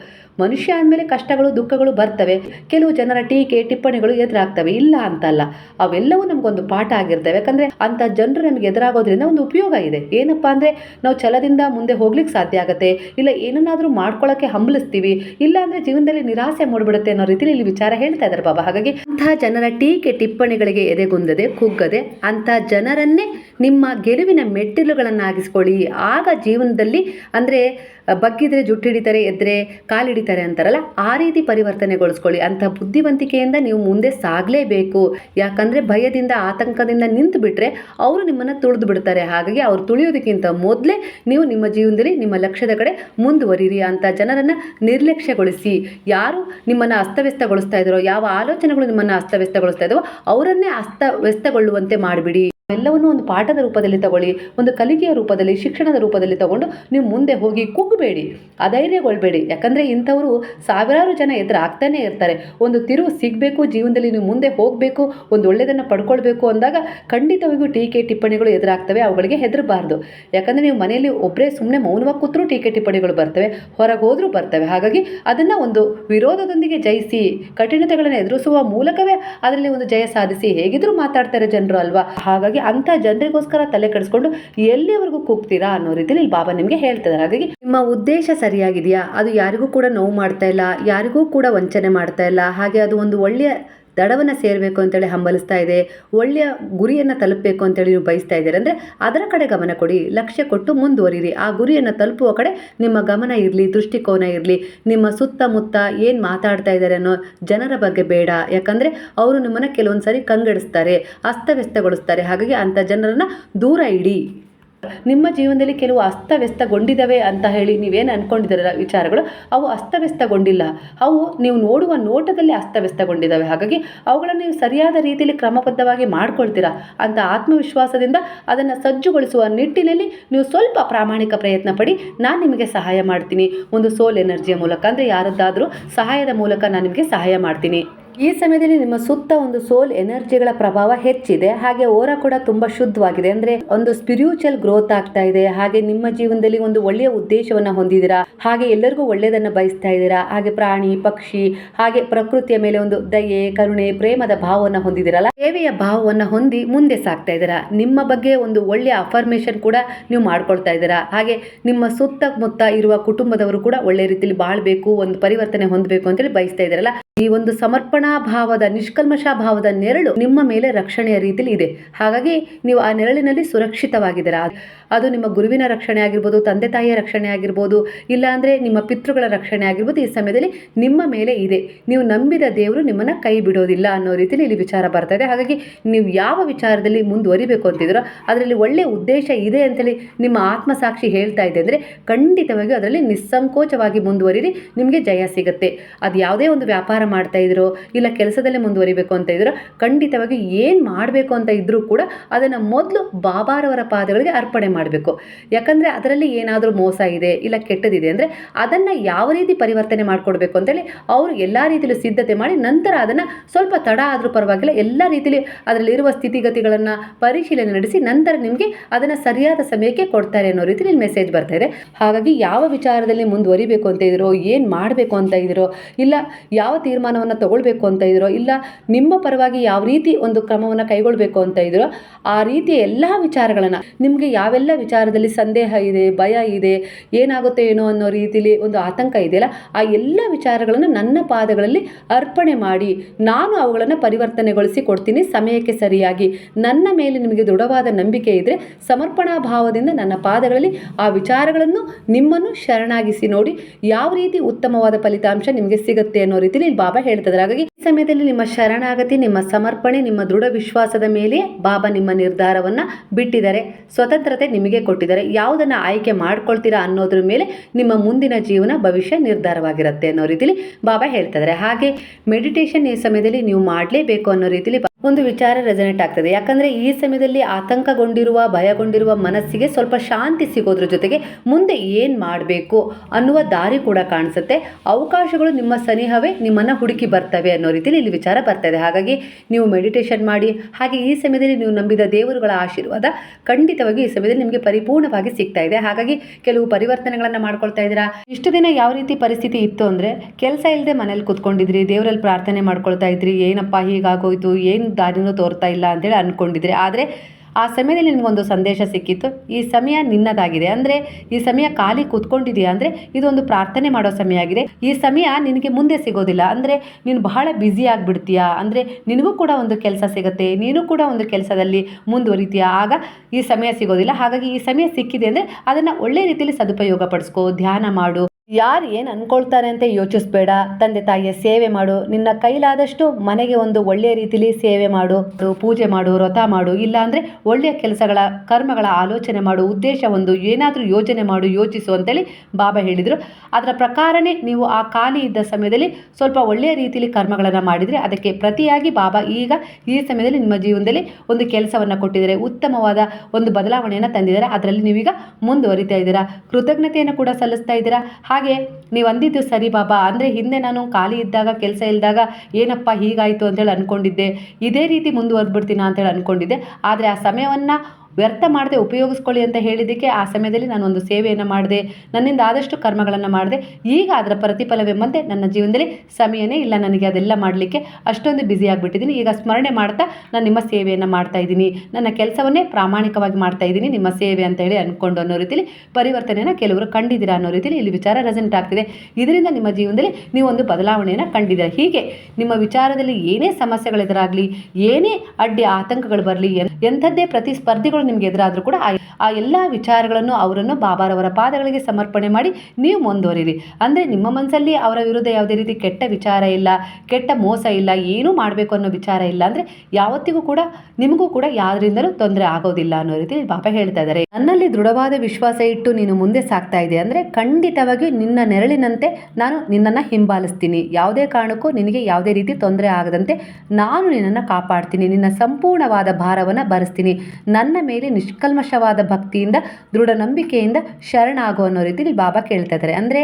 Speaker 1: ಮನುಷ್ಯ ಅಂದಮೇಲೆ ಕಷ್ಟಗಳು, ದುಃಖಗಳು ಬರ್ತವೆ. ಕೆಲವು ಜನರ ಟೀಕೆ, ಟಿಪ್ಪಣಿಗಳು ಎದುರಾಗ್ತವೆ? ಇಲ್ಲ ಅಂತಲ್ಲ. ಅವೆಲ್ಲವೂ ನಮಗೊಂದು ಪಾಠ ಆಗಿರ್ತವೆ. ಯಾಕಂದರೆ ಅಂಥ ಜನರು ನಮಗೆ ಎದುರಾಗೋದ್ರಿಂದ ಒಂದು ಉಪಯೋಗ ಇದೆ. ಏನಪ್ಪ ಅಂದರೆ ನಾವು ಛಲದಿಂದ ಮುಂದೆ ಹೋಗ್ಲಿಕ್ಕೆ ಸಾಧ್ಯ ಆಗುತ್ತೆ. ಇಲ್ಲ ಏನನ್ನಾದರೂ ಮಾಡ್ಕೊಳ್ಳೋಕ್ಕೆ ಹಂಬಲಿಸ್ತೀವಿ. ಇಲ್ಲ ಅಂದರೆ ಜೀವನದಲ್ಲಿ ನಿರಾಸೆ ಮೂಡ್ಬಿಡುತ್ತೆ ಅನ್ನೋ ರೀತಿಯಲ್ಲಿ ಇಲ್ಲಿ ವಿಚಾರ ಹೇಳ್ತಾ ಇದ್ದಾರೆ ಬಾಬಾ. ಹಾಗಾಗಿ ಅಂತಹ ಜನರ ಟೀಕೆ, ಟಿಪ್ಪಣಿಗಳಿಗೆ ಎದೆಗುಂದದೆ, ಕುಗ್ಗದೆ ಅಂಥ ಜನರನ್ನೇ ನಿಮ್ಮ ಗೆಲುವಿನ ಮೆಟ್ಟಿಲುಗಳನ್ನಾಗಿಸ್ಕೊಳ್ಳಿ. ಆಗ ಜೀವನದಲ್ಲಿ ಅಂದರೆ ಬಗ್ಗಿದ್ರೆ ಜುಟ್ಟು ಹಿಡಿತಾರೆ ಎದ್ರೆ ಕಾಲಿಡಿತಾರೆ ಅಂತಾರಲ್ಲ, ಆ ರೀತಿ ಪರಿವರ್ತನೆಗೊಳಿಸ್ಕೊಳ್ಳಿ. ಅಂತ ಬುದ್ಧಿವಂತಿಕೆಯಿಂದ ನೀವು ಮುಂದೆ ಸಾಗಲೇಬೇಕು. ಯಾಕಂದರೆ ಭಯದಿಂದ, ಆತಂಕದಿಂದ ನಿಂತು ಬಿಟ್ಟರೆ ಅವರು ನಿಮ್ಮನ್ನು ತುಳಿದು ಬಿಡ್ತಾರೆ ಹಾಗಾಗಿ ಅವ್ರು ತುಳಿಯೋದಕ್ಕಿಂತ ಮೊದಲೇ ನೀವು ನಿಮ್ಮ ಜೀವನದಲ್ಲಿ ನಿಮ್ಮ ಲಕ್ಷ್ಯದ ಕಡೆ ಮುಂದುವರಿರಿ ಅಂತ ಜನರನ್ನು ನಿರ್ಲಕ್ಷ್ಯಗೊಳಿಸಿ. ಯಾರು ನಿಮ್ಮನ್ನು ಅಸ್ತವ್ಯಸ್ತಗೊಳಿಸ್ತಾ ಇದ್ದಾರೋ ಯಾವ ಆಲೋಚನೆಗಳು ನಿಮ್ಮನ್ನು ಅಸ್ತವ್ಯಸ್ತಗೊಳಿಸ್ತಾ ಇದ್ದಾವೋ ಅವರನ್ನೇ ಅಸ್ತವ್ಯಸ್ತಗೊಳ್ಳುವಂತೆ ಮಾಡಿಬಿಡಿ. ಎಲ್ಲವನ್ನೂ ಒಂದು ಪಾಠದ ರೂಪದಲ್ಲಿ ತಗೊಳ್ಳಿ, ಒಂದು ಕಲಿಕೆಯ ರೂಪದಲ್ಲಿ, ಶಿಕ್ಷಣದ ರೂಪದಲ್ಲಿ ತಗೊಂಡು ನೀವು ಮುಂದೆ ಹೋಗಿ ಕುಗ್ಗಬೇಡಿ ಅಧೈರ್ಯಗೊಳ್ಬೇಡಿ. ಯಾಕಂದರೆ ಇಂಥವರು ಸಾವಿರಾರು ಜನ ಎದುರಾಗ್ತಾನೆ ಇರ್ತಾರೆ. ಒಂದು ತಿರುವು ಸಿಗಬೇಕು, ಜೀವನದಲ್ಲಿ ನೀವು ಮುಂದೆ ಹೋಗಬೇಕು, ಒಂದು ಒಳ್ಳೆಯದನ್ನು ಪಡ್ಕೊಳ್ಬೇಕು ಅಂದಾಗ ಖಂಡಿತವಾಗಿಯೂ ಟೀಕೆ ಟಿಪ್ಪಣಿಗಳು ಎದುರಾಗ್ತವೆ, ಅವುಗಳಿಗೆ ಹೆದರಬಾರ್ದು. ಯಾಕಂದರೆ ನೀವು ಮನೆಯಲ್ಲಿ ಒಬ್ಬರೇ ಸುಮ್ಮನೆ ಮೌನವಾಗಿ ಕೂತರೂ ಟೀಕೆ ಟಿಪ್ಪಣಿಗಳು ಬರ್ತವೆ, ಹೊರಗೆ ಹೋದರೂ ಬರ್ತವೆ. ಹಾಗಾಗಿ ಅದನ್ನು ಒಂದು ವಿರೋಧದೊಂದಿಗೆ ಜಯಿಸಿ, ಕಠಿಣತೆಗಳನ್ನು ಎದುರಿಸುವ ಮೂಲಕವೇ ಅದರಲ್ಲಿ ಒಂದು ಜಯ ಸಾಧಿಸಿ ಹೇಗಿದ್ರು ಮಾತಾಡ್ತಾರೆ ಜನರು ಅಲ್ವಾ? ಹಾಗಾಗಿ ಅಂಥ ಜನರಿಗೋಸ್ಕರ ತಲೆ ಕೆಡಿಸ್ಕೊಂಡು ಎಲ್ಲಿವರೆಗೂ ಕೂಗ್ತೀರಾ ಅನ್ನೋ ರೀತಿಯಲ್ಲಿ ಇಲ್ಲಿ ಬಾಬಾ ನಿಮಗೆ ಹೇಳ್ತಿದ್ದಾರೆ. ಹಾಗಾಗಿ ನಿಮ್ಮ ಉದ್ದೇಶ ಸರಿಯಾಗಿದೆಯಾ? ಅದು ಯಾರಿಗೂ ಕೂಡ ನೋವು ಮಾಡ್ತಾ ಇಲ್ಲ, ಯಾರಿಗೂ ಕೂಡ ವಂಚನೆ ಮಾಡ್ತಾ ಇಲ್ಲ, ಹಾಗೆ ಅದು ಒಂದು ಒಳ್ಳೆಯ ದಡವನ್ನು ಸೇರಬೇಕು ಅಂತೇಳಿ ಹಂಬಲಿಸ್ತಾ ಇದೆ, ಒಳ್ಳೆಯ ಗುರಿಯನ್ನು ತಲುಪಬೇಕು ಅಂತೇಳಿ ನೀವು ಬಯಸ್ತಾ ಇದ್ದೀರಿ ಅಂದರೆ ಅದರ ಕಡೆ ಗಮನ ಕೊಡಿ, ಲಕ್ಷ್ಯ ಕೊಟ್ಟು ಮುಂದುವರಿರಿ. ಆ ಗುರಿಯನ್ನು ತಲುಪುವ ಕಡೆ ನಿಮ್ಮ ಗಮನ ಇರಲಿ, ದೃಷ್ಟಿಕೋನ ಇರಲಿ, ನಿಮ್ಮ ಸುತ್ತಮುತ್ತ ಏನು ಮಾತಾಡ್ತಾ ಇದ್ದಾರೆ ಅನ್ನೋ ಜನರ ಬಗ್ಗೆ ಬೇಡ. ಯಾಕಂದರೆ ಅವರು ನಿಮ್ಮನ್ನು ಕೆಲವೊಂದು ಸರಿ ಕಂಗೆಡಿಸ್ತಾರೆ, ಅಸ್ತವ್ಯಸ್ತಗೊಳಿಸ್ತಾರೆ. ಹಾಗಾಗಿ ಅಂಥ ಜನರನ್ನು ದೂರ ಇಡಿ. ನಿಮ್ಮ ಜೀವನದಲ್ಲಿ ಕೆಲವು ಅಸ್ತವ್ಯಸ್ತಗೊಂಡಿದ್ದಾವೆ ಅಂತ ಹೇಳಿ ನೀವೇನು ಅಂದ್ಕೊಂಡಿದ್ದೀರಲ್ಲ ವಿಚಾರಗಳು? ಅವು ಅಸ್ತವ್ಯಸ್ತಗೊಂಡಿಲ್ಲ. ಅವು ನೀವು ನೋಡುವ ನೋಟದಲ್ಲಿ ಅಸ್ತವ್ಯಸ್ತಗೊಂಡಿದ್ದಾವೆ. ಹಾಗಾಗಿ ಅವುಗಳನ್ನು ನೀವು ಸರಿಯಾದ ರೀತಿಯಲ್ಲಿ ಕ್ರಮಬದ್ಧವಾಗಿ ಮಾಡ್ಕೊಳ್ತೀರಾ ಅಂತ ಆತ್ಮವಿಶ್ವಾಸದಿಂದ ಅದನ್ನು ಸಜ್ಜುಗೊಳಿಸುವ ನಿಟ್ಟಿನಲ್ಲಿ ನೀವು ಸ್ವಲ್ಪ ಪ್ರಾಮಾಣಿಕ ಪ್ರಯತ್ನ ಪಡಿ. ನಾನು ನಿಮಗೆ ಸಹಾಯ ಮಾಡ್ತೀನಿ. ಒಂದು ಸೋಲ್ ಎನರ್ಜಿಯ ಮೂಲಕ. ಅಂದರೆ ಯಾರದ್ದಾದರೂ ಸಹಾಯದ ಮೂಲಕ ನಾನು ನಿಮಗೆ ಸಹಾಯ ಮಾಡ್ತೀನಿ. ಈ ಸಮಯದಲ್ಲಿ ನಿಮ್ಮ ಸುತ್ತ ಒಂದು ಸೋಲ್ ಎನರ್ಜಿಗಳ ಪ್ರಭಾವ ಹೆಚ್ಚಿದೆ. ಹಾಗೆ ಓರ ಕೂಡ ತುಂಬಾ ಶುದ್ಧವಾಗಿದೆ. ಅಂದ್ರೆ ಒಂದು ಸ್ಪಿರಿಚುವಲ್ ಗ್ರೋತ್ ಆಗ್ತಾ ಇದೆ. ಹಾಗೆ ನಿಮ್ಮ ಜೀವನದಲ್ಲಿ ಒಂದು ಒಳ್ಳೆಯ ಉದ್ದೇಶವನ್ನ ಹೊಂದಿದ್ದೀರಾ? ಹಾಗೆ ಎಲ್ಲರಿಗೂ ಒಳ್ಳೆಯದನ್ನ ಬಯಸ್ತಾ ಇದ್ದೀರಾ? ಹಾಗೆ ಪ್ರಾಣಿ, ಪಕ್ಷಿ, ಹಾಗೆ ಪ್ರಕೃತಿಯ ಮೇಲೆ ಒಂದು ದಯೆ, ಕರುಣೆ, ಪ್ರೇಮದ ಭಾವವನ್ನು ಹೊಂದಿದಿರಲ್ಲ ಸೇವೆಯ ಭಾವವನ್ನ ಹೊಂದಿ ಮುಂದೆ ಸಾಗ್ತಾ ಇದ್ದೀರಾ? ನಿಮ್ಮ ಬಗ್ಗೆ ಒಂದು ಒಳ್ಳೆಯ ಅಫರ್ಮೇಶನ್ ಕೂಡ ನೀವು ಮಾಡ್ಕೊಳ್ತಾ ಇದ್ದೀರಾ? ಹಾಗೆ ನಿಮ್ಮ ಸುತ್ತಮುತ್ತ ಇರುವ ಕುಟುಂಬದವರು ಕೂಡ ಒಳ್ಳೆ ರೀತಿಯಲ್ಲಿ ಬಾಳ್ಬೇಕು, ಒಂದು ಪರಿವರ್ತನೆ ಹೊಂದಬೇಕು ಅಂತೇಳಿ ಬಯಸ್ತಾ ಇದ್ದೀರಲ್ಲ? ಈ ಒಂದು ಸಮರ್ಪಣಾ ಭಾವದ, ನಿಷ್ಕಲ್ಮಶ ಭಾವದ ನೆರಳು ನಿಮ್ಮ ಮೇಲೆ ರಕ್ಷಣೆಯ ರೀತಿಯಲ್ಲಿ ಇದೆ. ಹಾಗಾಗಿ ನೀವು ಆ ನೆರಳಿನಲ್ಲಿ ಸುರಕ್ಷಿತವಾಗಿದ್ದೀರಾ? ಅದು ನಿಮ್ಮ ಗುರುವಿನ ರಕ್ಷಣೆ ಆಗಿರ್ಬೋದು, ತಂದೆ ತಾಯಿಯ ರಕ್ಷಣೆ ಆಗಿರ್ಬೋದು ಇಲ್ಲಾಂದ್ರೆ ನಿಮ್ಮ ಪಿತೃಗಳ ರಕ್ಷಣೆ ಆಗಿರ್ಬೋದು, ಈ ಸಮಯದಲ್ಲಿ ನಿಮ್ಮ ಮೇಲೆ ಇದೆ. ನೀವು ನಂಬಿದ ದೇವರು ನಿಮ್ಮನ್ನ ಕೈ ಬಿಡೋದಿಲ್ಲ ಅನ್ನೋ ರೀತಿಯಲ್ಲಿ ಇಲ್ಲಿ ವಿಚಾರ ಬರ್ತಾ ಇದೆ. ಹಾಗಾಗಿ ನೀವು ಯಾವ ವಿಚಾರದಲ್ಲಿ ಮುಂದುವರಿಬೇಕು ಅಂತಿದ್ರೋ ಅದರಲ್ಲಿ ಒಳ್ಳೆ ಉದ್ದೇಶ ಇದೆ ಅಂತೇಳಿ ನಿಮ್ಮ ಆತ್ಮಸಾಕ್ಷಿ ಹೇಳ್ತಾ ಇದೆ ಅಂದರೆ ಖಂಡಿತವಾಗಿಯೂ ಅದರಲ್ಲಿ ನಿಸ್ಸಂಕೋಚವಾಗಿ ಮುಂದುವರಿರಿ, ನಿಮಗೆ ಜಯ ಸಿಗುತ್ತೆ. ಅದು ಯಾವುದೇ ಒಂದು ವ್ಯಾಪಾರ ಮಾಡ್ತಾ ಇದ್ರೋ ಇಲ್ಲ ಕೆಲಸದಲ್ಲೇ ಮುಂದುವರಿಬೇಕು ಅಂತ ಇದ್ರೋ, ಖಂಡಿತವಾಗಿ ಏನು ಮಾಡಬೇಕು ಅಂತ ಇದ್ರೂ ಕೂಡ ಅದನ್ನು ಮೊದಲು ಬಾಬಾರವರ ಪಾದಗಳಿಗೆ ಅರ್ಪಣೆ ಮಾಡಬೇಕು. ಯಾಕಂದರೆ ಅದರಲ್ಲಿ ಏನಾದರೂ ಮೋಸ ಇದೆ ಇಲ್ಲ ಕೆಟ್ಟದಿದೆ ಅಂದರೆ ಅದನ್ನು ಯಾವ ರೀತಿ ಪರಿವರ್ತನೆ ಮಾಡಿಕೊಡ್ಬೇಕು ಅಂತೇಳಿ ಅವರು ಎಲ್ಲ ರೀತಿಯಲ್ಲೂ ಸಿದ್ಧತೆ ಮಾಡಿ ನಂತರ ಅದನ್ನು ಸ್ವಲ್ಪ ತಡ ಆದರೂ ಪರವಾಗಿಲ್ಲ, ಎಲ್ಲ ರೀತಿಯಲ್ಲಿ ಅದರಲ್ಲಿರುವ ಸ್ಥಿತಿಗತಿಗಳನ್ನು ಪರಿಶೀಲನೆ ನಡೆಸಿ ನಂತರ ನಿಮಗೆ ಅದನ್ನು ಸರಿಯಾದ ಸಮಯಕ್ಕೆ ಕೊಡ್ತಾರೆ ಅನ್ನೋ ರೀತಿಯಲ್ಲಿ ಮೆಸೇಜ್ ಬರ್ತಾ ಇದೆ. ಹಾಗಾಗಿ ಯಾವ ವಿಚಾರದಲ್ಲಿ ಮುಂದುವರಿಬೇಕು ಅಂತ ಇದ್ರೋ, ಏನು ಮಾಡಬೇಕು ಅಂತ ಇದ್ರೋ, ಇಲ್ಲ ಯಾವ ತೀರ್ಮಾನವನ್ನು ತಗೊಳ್ಬೇಕು ಅಂತ ಇದ್ರೋ, ಇಲ್ಲ ನಿಮ್ಮ ಪರವಾಗಿ ಯಾವ ರೀತಿ ಒಂದು ಕ್ರಮವನ್ನು ಕೈಗೊಳ್ಳಬೇಕು ಅಂತ ಇದ್ರೋ, ಆ ರೀತಿಯ ಎಲ್ಲ ವಿಚಾರಗಳನ್ನು, ನಿಮಗೆ ಯಾವೆಲ್ಲ ವಿಚಾರದಲ್ಲಿ ಸಂದೇಹ ಇದೆ, ಭಯ ಇದೆ, ಏನಾಗುತ್ತೆ ಏನೋ ಅನ್ನೋ ರೀತಿಲಿ ಒಂದು ಆತಂಕ ಇದೆಯಲ್ಲ, ಆ ಎಲ್ಲ ವಿಚಾರಗಳನ್ನು ನನ್ನ ಪಾದಗಳಲ್ಲಿ ಅರ್ಪಣೆ ಮಾಡಿ, ನಾನು ಅವುಗಳನ್ನು ಪರಿವರ್ತನೆಗೊಳಿಸಿ ಕೊಡ್ತೀನಿ, ಸಮಯಕ್ಕೆ ಸರಿಯಾಗಿ. ನನ್ನ ಮೇಲೆ ನಿಮಗೆ ದೃಢವಾದ ನಂಬಿಕೆ ಇದ್ದರೆ ಸಮರ್ಪಣಾ ಭಾವದಿಂದ ನನ್ನ ಪಾದಗಳಲ್ಲಿ ಆ ವಿಚಾರಗಳನ್ನು ನಿಮ್ಮನ್ನು ಶರಣಾಗಿಸಿ ನೋಡಿ, ಯಾವ ರೀತಿ ಉತ್ತಮವಾದ ಫಲಿತಾಂಶ ನಿಮಗೆ ಸಿಗುತ್ತೆ ಅನ್ನೋ ರೀತಿಯಲ್ಲಿ ಬಾಬಾ ಹೇಳ್ತಿದ್ದಾರೆ ಹಾಗಾಗಿ ಸಮಯದಲ್ಲಿ ನಿಮ್ಮ ಶರಣಾಗತಿ, ನಿಮ್ಮ ಸಮರ್ಪಣೆ, ನಿಮ್ಮ ದೃಢ ವಿಶ್ವಾಸದ ಮೇಲೆ ಬಾಬಾ ನಿಮ್ಮ ನಿರ್ಧಾರವನ್ನ ಬಿಟ್ಟಿದ್ದಾರೆ. ಸ್ವತಂತ್ರತೆ ನಿಮಗೆ ಕೊಟ್ಟಿದ್ದಾರೆ. ಯಾವುದನ್ನು ಆಯ್ಕೆ ಮಾಡ್ಕೊಳ್ತೀರಾ ಅನ್ನೋದ್ರ ಮೇಲೆ ನಿಮ್ಮ ಮುಂದಿನ ಜೀವನ ಭವಿಷ್ಯ ನಿರ್ಧಾರವಾಗಿರುತ್ತೆ ಅನ್ನೋ ರೀತಿಯಲ್ಲಿ ಬಾಬಾ ಹೇಳ್ತಿದ್ದಾರೆ. ಹಾಗೆ ಮೆಡಿಟೇಷನ್ ಈ ಸಮಯದಲ್ಲಿ ನೀವು ಮಾಡಲೇಬೇಕು ಅನ್ನೋ ರೀತಿಯಲ್ಲಿ ಒಂದು ವಿಚಾರ ರೆಸನೇಟ್ ಆಗ್ತದೆ. ಯಾಕಂದ್ರೆ ಈ ಸಮಯದಲ್ಲಿ ಆತಂಕಗೊಂಡಿರುವ, ಭಯಗೊಂಡಿರುವ ಮನಸ್ಸಿಗೆ ಸ್ವಲ್ಪ ಶಾಂತಿ ಸಿಗೋದ್ರ ಜೊತೆಗೆ ಮುಂದೆ ಏನು ಮಾಡಬೇಕು ಅನ್ನುವ ದಾರಿ ಕೂಡ ಕಾಣಿಸುತ್ತೆ. ಅವಕಾಶಗಳು ನಿಮ್ಮ ಸನಿಹವೇ ನಿಮ್ಮನ್ನು ಹುಡುಕಿ ಬರ್ತವೆ ಅನ್ನೋ ರೀತಿಯಲ್ಲಿ ಇಲ್ಲಿ ವಿಚಾರ ಬರ್ತಾ ಇದೆ. ಹಾಗಾಗಿ ನೀವು ಮೆಡಿಟೇಷನ್ ಮಾಡಿ, ಹಾಗೆ ಈ ಸಮಯದಲ್ಲಿ ನೀವು ನಂಬಿದ ದೇವರುಗಳ ಆಶೀರ್ವಾದ ಖಂಡಿತವಾಗಿ ಈ ಸಮಯದಲ್ಲಿ ನಿಮಗೆ ಪರಿಪೂರ್ಣವಾಗಿ ಸಿಗ್ತಾ ಇದೆ. ಹಾಗಾಗಿ ಕೆಲವು ಪರಿವರ್ತನೆಗಳನ್ನು ಮಾಡ್ಕೊಳ್ತಾ ಇದ್ದೀರಾ? ಇಷ್ಟು ದಿನ ಯಾವ ರೀತಿ ಪರಿಸ್ಥಿತಿ ಇತ್ತು ಅಂದರೆ ಕೆಲಸ ಇಲ್ಲದೆ ಮನೇಲಿ ಕೂತ್ಕೊಂಡಿದ್ರಿ, ದೇವರಲ್ಲಿ ಪ್ರಾರ್ಥನೆ ಮಾಡ್ಕೊಳ್ತಾ ಇದ್ರಿ, ಏನಪ್ಪ ಹೀಗಾಗೋಯ್ತು, ಏನು ದಾರಿನೂ ತೋರ್ತಾ ಇಲ್ಲ ಅಂತೇಳಿ ಅಂದ್ಕೊಂಡಿದ್ರಿ ಆದರೆ ಆ ಸಮಯದಲ್ಲಿ ನಿಮಗೊಂದು ಸಂದೇಶ ಸಿಕ್ಕಿತ್ತು. ಈ ಸಮಯ ನಿನ್ನದಾಗಿದೆ. ಅಂದರೆ ಈ ಸಮಯ ಖಾಲಿ ಕೂತ್ಕೊಂಡಿದೆಯಾ ಅಂದರೆ ಇದೊಂದು ಪ್ರಾರ್ಥನೆ ಮಾಡೋ ಸಮಯ ಆಗಿದೆ ಈ ಸಮಯ ನಿನಗೆ ಮುಂದೆ ಸಿಗೋದಿಲ್ಲ. ಅಂದರೆ ನೀನು ಬಹಳ ಬ್ಯುಸಿ ಆಗಿಬಿಡ್ತೀಯಾ? ಅಂದರೆ ನಿನಗೂ ಕೂಡ ಒಂದು ಕೆಲಸ ಸಿಗುತ್ತೆ. ನೀನು ಕೂಡ ಒಂದು ಕೆಲಸದಲ್ಲಿ ಮುಂದುವರಿತೀಯಾ? ಆಗ ಈ ಸಮಯ ಸಿಗೋದಿಲ್ಲ. ಹಾಗಾಗಿ ಈ ಸಮಯ ಸಿಕ್ಕಿದೆ ಅಂದರೆ ಅದನ್ನು ಒಳ್ಳೆ ರೀತಿಯಲ್ಲಿ ಸದುಪಯೋಗ ಪಡಿಸ್ಕೋ ಧ್ಯಾನ ಮಾಡು. ಯಾರು ಏನು ಅನ್ಕೊಳ್ತಾರೆ ಅಂತ ಯೋಚಿಸ್ಬೇಡ. ತಂದೆ ತಾಯಿಯ ಸೇವೆ ಮಾಡು. ನಿನ್ನ ಕೈಲಾದಷ್ಟು ಮನೆಗೆ ಒಂದು ಒಳ್ಳೆಯ ರೀತಿಲಿ ಸೇವೆ ಮಾಡು. ಪೂಜೆ ಮಾಡು, ವ್ರತ ಮಾಡು ಇಲ್ಲ ಅಂದರೆ ಒಳ್ಳೆಯ ಕೆಲಸಗಳ, ಕರ್ಮಗಳ ಆಲೋಚನೆ ಮಾಡು, ಉದ್ದೇಶ ಒಂದು, ಏನಾದರೂ ಯೋಜನೆ ಮಾಡು, ಯೋಚಿಸು ಅಂತೇಳಿ ಬಾಬಾ ಹೇಳಿದರು. ಅದರ ಪ್ರಕಾರನೇ ನೀವು ಆ ಖಾಲಿ ಇದ್ದ ಸಮಯದಲ್ಲಿ ಸ್ವಲ್ಪ ಒಳ್ಳೆಯ ರೀತಿಯಲ್ಲಿ ಕರ್ಮಗಳನ್ನು ಮಾಡಿದರೆ ಅದಕ್ಕೆ ಪ್ರತಿಯಾಗಿ ಬಾಬಾ ಈಗ ಈ ಸಮಯದಲ್ಲಿ ನಿಮ್ಮ ಜೀವನದಲ್ಲಿ ಒಂದು ಕೆಲಸವನ್ನು ಕೊಟ್ಟಿದ್ದಾರೆ. ಉತ್ತಮವಾದ ಒಂದು ಬದಲಾವಣೆಯನ್ನು ತಂದಿದ್ದಾರೆ. ಅದರಲ್ಲಿ ನೀವೀಗ ಮುಂದುವರಿತಾ ಇದ್ದೀರಾ? ಕೃತಜ್ಞತೆಯನ್ನು ಕೂಡ ಸಲ್ಲಿಸ್ತಾ ಇದ್ದೀರಾ? ಹಾಗೆ ನೀವು ಅಂದಿದ್ದು ಸರಿ ಬಾಬಾ. ಅಂದರೆ ಹಿಂದೆ ನಾನು ಖಾಲಿ ಇದ್ದಾಗ, ಕೆಲಸ ಇಲ್ಲದಾಗ ಏನಪ್ಪ ಹೀಗಾಯಿತು ಅಂತೇಳಿ ಅಂದ್ಕೊಂಡಿದ್ದೆ ಇದೇ ರೀತಿ ಮುಂದುವರೆದ್ಬಿಡ್ತೀನ ಅಂತೇಳಿ ಅಂದ್ಕೊಂಡಿದ್ದೆ ಆದರೆ ಆ ಸಮಯವನ್ನು ವ್ಯರ್ಥ ಮಾಡದೆ ಉಪಯೋಗಿಸ್ಕೊಳ್ಳಿ ಅಂತ ಹೇಳಿದ್ದಕ್ಕೆ ಆ ಸಮಯದಲ್ಲಿ ನಾನು ಒಂದು ಸೇವೆಯನ್ನು ಮಾಡಿದೆ, ನನ್ನಿಂದ ಆದಷ್ಟು ಕರ್ಮಗಳನ್ನು ಮಾಡಿದೆ. ಈಗ ಅದರ ಪ್ರತಿಫಲವೆಂಬಂತೆ ನನ್ನ ಜೀವನದಲ್ಲಿ ಸಮಯನೇ ಇಲ್ಲ ನನಗೆ, ಅದೆಲ್ಲ ಮಾಡಲಿಕ್ಕೆ ಅಷ್ಟೊಂದು ಬ್ಯುಸಿ ಆಗಿಬಿಟ್ಟಿದ್ದೀನಿ. ಈಗ ಸ್ಮರಣೆ ಮಾಡ್ತಾ ನಾನು ನಿಮ್ಮ ಸೇವೆಯನ್ನು ಮಾಡ್ತಾ ಇದ್ದೀನಿ. ನನ್ನ ಕೆಲಸವನ್ನೇ ಪ್ರಾಮಾಣಿಕವಾಗಿ ಮಾಡ್ತಾ ಇದ್ದೀನಿ. ನಿಮ್ಮ ಸೇವೆ ಅಂತ ಹೇಳಿ ಅಂದ್ಕೊಂಡು ಅನ್ನೋ ರೀತಿಯಲ್ಲಿ ಪರಿವರ್ತನೆಯನ್ನು ಕೆಲವರು ಕಂಡಿದ್ದೀರಾ ಅನ್ನೋ ರೀತಿಯಲ್ಲಿ ಇಲ್ಲಿ ವಿಚಾರ ರೆಸೆಂಟ್ ಆಗ್ತಿದೆ. ಇದರಿಂದ ನಿಮ್ಮ ಜೀವನದಲ್ಲಿ ನೀವು ಒಂದು ಬದಲಾವಣೆಯನ್ನು ಕಂಡಿದ್ದೀರಾ? ಹೀಗೆ ನಿಮ್ಮ ವಿಚಾರದಲ್ಲಿ ಏನೇ ಸಮಸ್ಯೆಗಳೆದುರಾಗಲಿ, ಏನೇ ಅಡ್ಡಿ ಆತಂಕಗಳು ಬರಲಿ, ಎಂಥದ್ದೇ ಪ್ರತಿಸ್ಪರ್ಧಿಗಳು ನಿಮ್ಗೆ ಎದುರಾದರೂ ಕೂಡ ಆ ಎಲ್ಲ ವಿಚಾರಗಳನ್ನು ಅವರನ್ನು ಬಾಬಾರವರ ಪಾದಗಳಿಗೆ ಸಮರ್ಪಣೆ ಮಾಡಿ ನೀವು ಮುಂದುವರಿರಿ. ಅಂದರೆ ನಿಮ್ಮ ಮನಸ್ಸಲ್ಲಿ ಅವರ ವಿರುದ್ಧ ಯಾವುದೇ ರೀತಿ ಕೆಟ್ಟ ವಿಚಾರ ಇಲ್ಲ, ಕೆಟ್ಟ ಮೋಸ ಇಲ್ಲ, ಏನೂ ಮಾಡಬೇಕು ಅನ್ನೋ ವಿಚಾರ ಇಲ್ಲ ಅಂದರೆ ಯಾವತ್ತಿಗೂ ಕೂಡ ನಿಮಗೂ ಕೂಡ ಯಾವ್ದರಿಂದಲೂ ತೊಂದರೆ ಆಗೋದಿಲ್ಲ ಅನ್ನೋ ರೀತಿ ಬಾಬಾ ಹೇಳ್ತಾ ಇದ್ದಾರೆ. ನನ್ನಲ್ಲಿ ದೃಢವಾದ ವಿಶ್ವಾಸ ಇಟ್ಟು ನೀನು ಮುಂದೆ ಸಾಗ್ತಾ ಇದೆ ಅಂದರೆ ಖಂಡಿತವಾಗಿಯೂ ನಿನ್ನ ನೆರಳಿನಂತೆ ನಾನು ನಿನ್ನನ್ನು ಹಿಂಬಾಲಿಸ್ತೀನಿ. ಯಾವುದೇ ಕಾರಣಕ್ಕೂ ನಿನಗೆ ಯಾವುದೇ ರೀತಿ ತೊಂದರೆ ಆಗದಂತೆ ನಾನು ನಿನ್ನನ್ನು ಕಾಪಾಡ್ತೀನಿ. ನಿನ್ನ ಸಂಪೂರ್ಣವಾದ ಭಾರವನ್ನು ಭರಿಸ್ತೀನಿ ನನ್ನ ಮೇಲೆ ನಿಷ್ಕಲ್ಮಶವಾದ ಭಕ್ತಿಯಿಂದ ದೃಢ ನಂಬಿಕೆಯಿಂದ ಶರಣಾಗು ಅನ್ನೋ ರೀತಿಲಿ ಬಾಬಾ ಕೇಳ್ತಾ ಇದ್ದಾರೆ. ಅಂದರೆ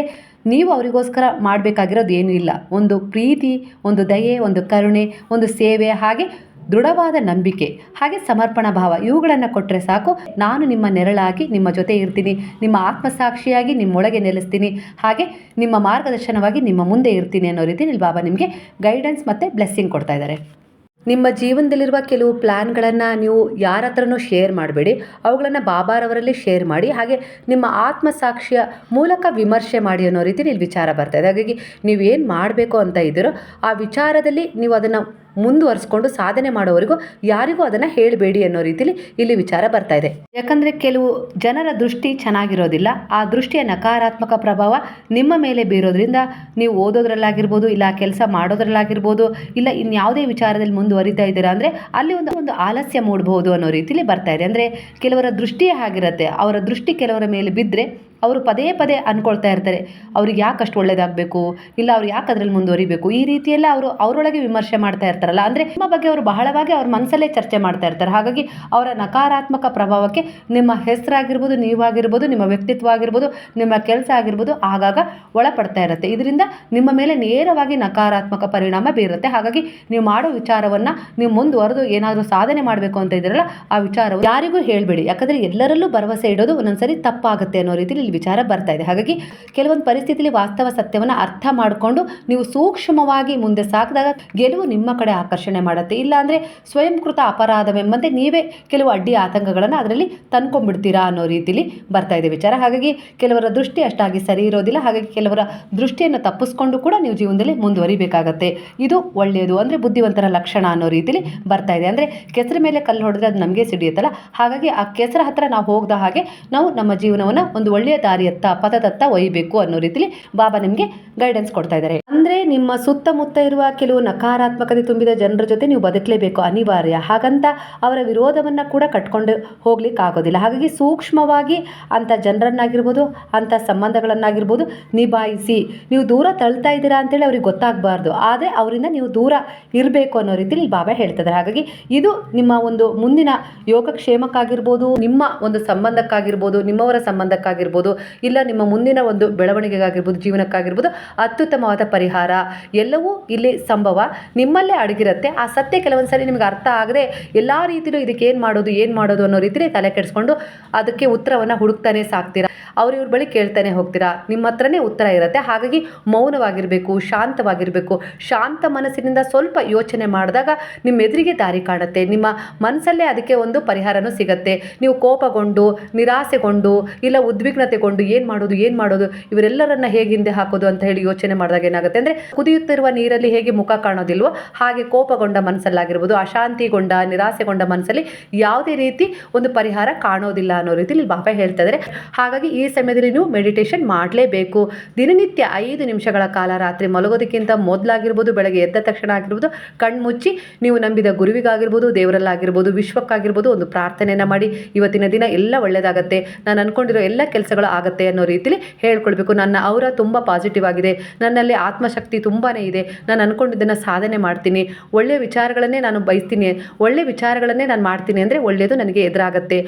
Speaker 1: ನೀವು ಅವರಿಗೋಸ್ಕರ ಮಾಡಬೇಕಾಗಿರೋದು ಏನೂ ಇಲ್ಲ. ಒಂದು ಪ್ರೀತಿ, ಒಂದು ದಯೆ, ಒಂದು ಕರುಣೆ, ಒಂದು ಸೇವೆ, ಹಾಗೆ ದೃಢವಾದ ನಂಬಿಕೆ, ಹಾಗೆ ಸಮರ್ಪಣಾ ಭಾವ, ಇವುಗಳನ್ನು ಕೊಟ್ಟರೆ ಸಾಕು. ನಾನು ನಿಮ್ಮ ನೆರಳಾಗಿ, ನಿಮ್ಮ ಜೊತೆ ಇರ್ತೀನಿ. ನಿಮ್ಮ ಆತ್ಮಸಾಕ್ಷಿಯಾಗಿ ನಿಮ್ಮೊಳಗೆ ನೆಲೆಸ್ತೀನಿ. ಹಾಗೆ ನಿಮ್ಮ ಮಾರ್ಗದರ್ಶನವಾಗಿ ನಿಮ್ಮ ಮುಂದೆ ಇರ್ತೀನಿ ಅನ್ನೋ ರೀತಿ ಬಾಬಾ ನಿಮಗೆ ಗೈಡೆನ್ಸ್ ಮತ್ತು ಬ್ಲೆಸ್ಸಿಂಗ್ ಕೊಡ್ತಾ ಇದ್ದಾರೆ. ನಿಮ್ಮ ಜೀವನದಲ್ಲಿರುವ ಕೆಲವು ಪ್ಲ್ಯಾನ್ಗಳನ್ನು ನೀವು ಯಾರ ಹತ್ರನೂ ಶೇರ್ ಮಾಡಬೇಡಿ. ಅವುಗಳನ್ನು ಬಾಬಾರವರಲ್ಲಿ ಶೇರ್ ಮಾಡಿ, ಹಾಗೆ ನಿಮ್ಮ ಆತ್ಮಸಾಕ್ಷಿಯ ಮೂಲಕ ವಿಮರ್ಶೆ ಮಾಡಿ ಅನ್ನೋ ರೀತಿ ಇಲ್ಲಿ ವಿಚಾರ ಬರ್ತಾ ಇದೆ. ಹಾಗಾಗಿ ನೀವು ಏನು ಮಾಡಬೇಕು ಅಂತ ಇದ್ದೀರೋ ಆ ವಿಚಾರದಲ್ಲಿ ನೀವು ಅದನ್ನು ಮುಂದುವರಿಸ್ಕೊಂಡು ಸಾಧನೆ ಮಾಡೋವರೆಗೂ ಯಾರಿಗೂ ಅದನ್ನು ಹೇಳಬೇಡಿ ಅನ್ನೋ ರೀತಿಲಿ ಇಲ್ಲಿ ವಿಚಾರ ಬರ್ತಾ ಇದೆ. ಯಾಕಂದರೆ ಕೆಲವು ಜನರ ದೃಷ್ಟಿ ಚೆನ್ನಾಗಿರೋದಿಲ್ಲ. ಆ ದೃಷ್ಟಿಯ ನಕಾರಾತ್ಮಕ ಪ್ರಭಾವ ನಿಮ್ಮ ಮೇಲೆ ಬೀರೋದ್ರಿಂದ ನೀವು ಓದೋದ್ರಲ್ಲಾಗಿರ್ಬೋದು, ಇಲ್ಲ ಕೆಲಸ ಮಾಡೋದ್ರಲ್ಲಾಗಿರ್ಬೋದು, ಇಲ್ಲ ಇನ್ಯಾವುದೇ ವಿಚಾರದಲ್ಲಿ ಮುಂದುವರಿತಾ ಇದ್ದೀರಾ ಅಂದರೆ ಅಲ್ಲಿ ಒಂದು ಒಂದು ಆಲಸ್ಯ ಮೂಡಬಹುದು ಅನ್ನೋ ರೀತಿಲಿ ಬರ್ತಾ ಇದೆ. ಅಂದರೆ ಕೆಲವರ ದೃಷ್ಟಿಯೇ ಆಗಿರುತ್ತೆ ಅವರ ದೃಷ್ಟಿ ಕೆಲವರ ಮೇಲೆ ಬಿದ್ದರೆ ಅವರು ಪದೇ ಪದೇ ಅಂದ್ಕೊಳ್ತಾ ಇರ್ತಾರೆ, ಅವ್ರಿಗೆ ಯಾಕೆ ಅಷ್ಟು ಒಳ್ಳೇದಾಗಬೇಕು? ಇಲ್ಲ ಅವ್ರು ಯಾಕೆ ಅದರಲ್ಲಿ ಮುಂದುವರಿಬೇಕು? ಈ ರೀತಿಯೆಲ್ಲ ಅವರು ಅವರೊಳಗೆ ವಿಮರ್ಶೆ ಮಾಡ್ತಾ ಇರ್ತಾರಲ್ಲ, ಅಂದರೆ ನಿಮ್ಮ ಬಗ್ಗೆ ಅವರು ಬಹಳವಾಗಿ ಅವ್ರ ಮನಸ್ಸಲ್ಲೇ ಚರ್ಚೆ ಮಾಡ್ತಾ ಇರ್ತಾರೆ. ಹಾಗಾಗಿ ಅವರ ನಕಾರಾತ್ಮಕ ಪ್ರಭಾವಕ್ಕೆ ನಿಮ್ಮ ಹೆಸರಾಗಿರ್ಬೋದು, ನೀವಾಗಿರ್ಬೋದು, ನಿಮ್ಮ ವ್ಯಕ್ತಿತ್ವ ಆಗಿರ್ಬೋದು ನಿಮ್ಮ ಕೆಲಸ ಆಗಿರ್ಬೋದು ಆಗಾಗ ಒಳಪಡ್ತಾ ಇರುತ್ತೆ. ಇದರಿಂದ ನಿಮ್ಮ ಮೇಲೆ ನೇರವಾಗಿ ನಕಾರಾತ್ಮಕ ಪರಿಣಾಮ ಬೀರುತ್ತೆ. ಹಾಗಾಗಿ ನೀವು ಮಾಡೋ ವಿಚಾರವನ್ನು ನೀವು ಮುಂದುವರೆದು ಏನಾದರೂ ಸಾಧನೆ ಮಾಡಬೇಕು ಅಂತ ಇದ್ದೀರಲ್ಲ, ಆ ವಿಚಾರವು ಯಾರಿಗೂ ಹೇಳಬೇಡಿ. ಯಾಕಂದರೆ ಎಲ್ಲರಲ್ಲೂ ಭರವಸೆ ಇಡೋದು ಒಂದೊಂದ್ಸರಿ ತಪ್ಪಾಗುತ್ತೆ ಅನ್ನೋ ರೀತಿಲಿ ಇಲ್ಲಿ ವಿಚಾರ ಬರ್ತಾ ಇದೆ. ಹಾಗಾಗಿ ಕೆಲವೊಂದು ಪರಿಸ್ಥಿತಿಯಲ್ಲಿ ವಾಸ್ತವ ಸತ್ಯವನ್ನು ಅರ್ಥ ಮಾಡಿಕೊಂಡು ನೀವು ಸೂಕ್ಷ್ಮವಾಗಿ ಮುಂದೆ ಸಾಕಿದಾಗ ಗೆಲುವು ನಿಮ್ಮ ಕಡೆ ಆಕರ್ಷಣೆ ಮಾಡುತ್ತೆ. ಇಲ್ಲಾಂದರೆ ಸ್ವಯಂಕೃತ ಅಪರಾಧವೆಂಬಂತೆ ನೀವೇ ಕೆಲವು ಅಡ್ಡಿ ಆತಂಕಗಳನ್ನು ಅದರಲ್ಲಿ ತಂದ್ಕೊಂಡ್ಬಿಡ್ತೀರಾ ಅನ್ನೋ ರೀತಿಲಿ ಬರ್ತಾ ಇದೆ ವಿಚಾರ. ಹಾಗಾಗಿ ಕೆಲವರ ದೃಷ್ಟಿ ಅಷ್ಟಾಗಿ ಸರಿ ಇರೋದಿಲ್ಲ. ಹಾಗಾಗಿ ಕೆಲವರ ದೃಷ್ಟಿಯನ್ನು ತಪ್ಪಿಸ್ಕೊಂಡು ಕೂಡ ನೀವು ಜೀವನದಲ್ಲಿ ಮುಂದುವರಿಬೇಕಾಗತ್ತೆ. ಇದು ಒಳ್ಳೆಯದು ಅಂದರೆ ಬುದ್ಧಿವಂತರ ಲಕ್ಷಣ ಅನ್ನೋ ರೀತಿಲಿ ಬರ್ತಾ ಇದೆ. ಅಂದರೆ ಕೆಸರ ಮೇಲೆ ಕಲ್ಲು ಹೊಡೆದ್ರೆ ಅದು ನಮಗೆ ಸಿಡಿಯುತ್ತಲ್ಲ. ಹಾಗಾಗಿ ಆ ಕೆಸರ ಹತ್ರ ನಾವು ಹೋಗದ ಹಾಗೆ ನಾವು ನಮ್ಮ ಜೀವನವನ್ನು ಒಂದು ಒಳ್ಳೆಯ ದಾರಿಯತ್ತ ಪಥದತ್ತ ಒಯ್ಯಬೇಕು ಅನ್ನೋ ರೀತಿಲಿ ಬಾಬಾ ನಿಮಗೆ ಗೈಡೆನ್ಸ್ ಕೊಡ್ತಾ ಇದ್ದಾರೆ. ಅಂದರೆ ನಿಮ್ಮ ಸುತ್ತಮುತ್ತ ಇರುವ ಕೆಲವು ನಕಾರಾತ್ಮಕತೆ ತುಂಬಿದ ಜನರ ಜೊತೆ ನೀವು ಬದುಕಲೇಬೇಕು, ಅನಿವಾರ್ಯ. ಹಾಗಂತ ಅವರ ವಿರೋಧವನ್ನು ಕೂಡ ಕಟ್ಕೊಂಡು ಹೋಗ್ಲಿಕ್ಕೆ ಆಗೋದಿಲ್ಲ ಹಾಗಾಗಿ ಸೂಕ್ಷ್ಮವಾಗಿ ಅಂಥ ಜನರನ್ನಾಗಿರ್ಬೋದು ಅಂಥ ಸಂಬಂಧಗಳನ್ನಾಗಿರ್ಬೋದು ನಿಭಾಯಿಸಿ. ನೀವು ದೂರ ತಳ್ತಾ ಇದ್ದೀರಾ ಅಂತೇಳಿ ಅವ್ರಿಗೆ ಗೊತ್ತಾಗಬಾರ್ದು. ಆದರೆ ಅವರಿಂದ ನೀವು ದೂರ ಇರಬೇಕು ಅನ್ನೋ ರೀತಿಲಿ ಬಾಬಾ ಹೇಳ್ತಿದ್ದಾರೆ ಹಾಗಾಗಿ ಇದು ನಿಮ್ಮ ಒಂದು ಮುಂದಿನ ಯೋಗಕ್ಷೇಮಕ್ಕಾಗಿರ್ಬೋದು, ನಿಮ್ಮ ಒಂದು ಸಂಬಂಧಕ್ಕಾಗಿರ್ಬೋದು, ನಿಮ್ಮವರ ಸಂಬಂಧಕ್ಕಾಗಿರ್ಬೋದು, ಇಲ್ಲ ನಿಮ್ಮ ಮುಂದಿನ ಒಂದು ಬೆಳವಣಿಗೆಗಾಗಿರ್ಬೋದು, ಜೀವನಕ್ಕಾಗಿರ್ಬೋದು ಅತ್ಯುತ್ತಮವಾದ ಪರಿಹಾರ. ಎಲ್ಲವೂ ಇಲ್ಲಿ ಸಂಭವ. ನಿಮ್ಮಲ್ಲೇ ಅಡಗಿರುತ್ತೆ. ಆ ಸತ್ಯ ಕೆಲವೊಂದು ಸರಿ ನಿಮ್ಗೆ ಅರ್ಥ ಆಗದೆ ಎಲ್ಲ ರೀತಿಲೂ ಇದಕ್ಕೆ ಏನು ಮಾಡೋದು ಏನು ಮಾಡೋದು ಅನ್ನೋ ರೀತಿಲಿ ತಲೆ ಕೆಡಿಸ್ಕೊಂಡು ಅದಕ್ಕೆ ಉತ್ತರವನ್ನು ಹುಡುಕ್ತಾನೆ ಸಾಕ್ತೀರಾ? ಅವ್ರ ಇವ್ರ ಬಳಿ ಕೇಳ್ತಾನೆ ಹೋಗ್ತೀರಾ? ನಿಮ್ಮ ಹತ್ರನೇ ಉತ್ತರ ಇರುತ್ತೆ. ಹಾಗಾಗಿ ಮೌನವಾಗಿರಬೇಕು, ಶಾಂತವಾಗಿರಬೇಕು. ಶಾಂತ ಮನಸ್ಸಿನಿಂದ ಸ್ವಲ್ಪ ಯೋಚನೆ ಮಾಡಿದಾಗ ನಿಮ್ಮ ಎದುರಿಗೆ ದಾರಿ ಕಾಣುತ್ತೆ. ನಿಮ್ಮ ಮನಸ್ಸಲ್ಲೇ ಅದಕ್ಕೆ ಒಂದು ಪರಿಹಾರನೂ ಸಿಗತ್ತೆ. ನೀವು ಕೋಪಗೊಂಡು, ನಿರಾಸೆಗೊಂಡು, ಇಲ್ಲ ಉದ್ವಿಗ್ನತೆಗೊಂಡು ಏನು ಮಾಡೋದು ಏನು ಮಾಡೋದು, ಇವರೆಲ್ಲರನ್ನ ಹೇಗೆ ಹಿಂದೆ ಹಾಕೋದು ಅಂತ ಹೇಳಿ ಯೋಚನೆ ಮಾಡಿದಾಗ ಏನಾಗುತ್ತೆ ಅಂದರೆ ಕುದಿಯುತ್ತಿರುವ ನೀರಲ್ಲಿ ಹೇಗೆ ಮುಖ ಕಾಣೋದಿಲ್ವೋ ಹಾಗೆ ಕೋಪಗೊಂಡ ಮನಸ್ಸಲ್ಲಾಗಿರ್ಬೋದು, ಅಶಾಂತಿಗೊಂಡ, ನಿರಾಸೆಗೊಂಡ ಮನಸ್ಸಲ್ಲಿ ಯಾವುದೇ ರೀತಿ ಒಂದು ಪರಿಹಾರ ಕಾಣೋದಿಲ್ಲ ಅನ್ನೋ ರೀತಿಲಿ ಬಾಬಾ ಹೇಳ್ತಾ ಇದ್ದಾರೆ. ಹಾಗಾಗಿ ಈ ಸಮಯದಲ್ಲಿ ನೀವು ಮೆಡಿಟೇಷನ್ ಮಾಡಲೇಬೇಕು. ದಿನನಿತ್ಯ ಐದು ನಿಮಿಷಗಳ ಕಾಲ ರಾತ್ರಿ ಮಲಗೋದಕ್ಕಿಂತ ಮೊದಲಾಗಿರ್ಬೋದು, ಬೆಳಗ್ಗೆ ಎದ್ದ ತಕ್ಷಣ ಆಗಿರ್ಬೋದು, ಕಣ್ಮುಚ್ಚಿ ನೀವು ನಂಬಿದ ಗುರುವಿಗಾಗಿರ್ಬೋದು, ದೇವರಲ್ಲಾಗಿರ್ಬೋದು, ವಿಶ್ವಕ್ಕಾಗಿರ್ಬೋದು ಒಂದು ಪ್ರಾರ್ಥನೆಯನ್ನು ಮಾಡಿ. ಇವತ್ತಿನ ದಿನ ಎಲ್ಲ ಒಳ್ಳೆಯದಾಗತ್ತೆ. ನಾನು ಅನ್ಕೊಂಡಿರೋ ಎಲ್ಲ ಕೆಲಸಗಳು ಆಗುತ್ತೆ ಅನ್ನೋ ರೀತಿಲಿ ಹೇಳ್ಕೊಳ್ಬೇಕು. ನನ್ನ ಅವರ ತುಂಬ ಪಾಸಿಟಿವ್ ಆಗಿದೆ. ನನ್ನಲ್ಲಿ ಆತ್ಮಶಕ್ತಿ ತುಂಬಾ ಇದೆ. ನಾನು ಅಂದ್ಕೊಂಡಿದ್ದನ್ನು ಸಾಧನೆ ಮಾಡ್ತೀನಿ. ಒಳ್ಳೆಯ ವಿಚಾರಗಳನ್ನೇ ನಾನು ಬಯಸ್ತೀನಿ. ಒಳ್ಳೆಯ ವಿಚಾರಗಳನ್ನೇ ನಾನು ಮಾಡ್ತೀನಿ ಅಂದರೆ ಒಳ್ಳೆಯದು ನನಗೆ ಎದುರಾಗುತ್ತೆ.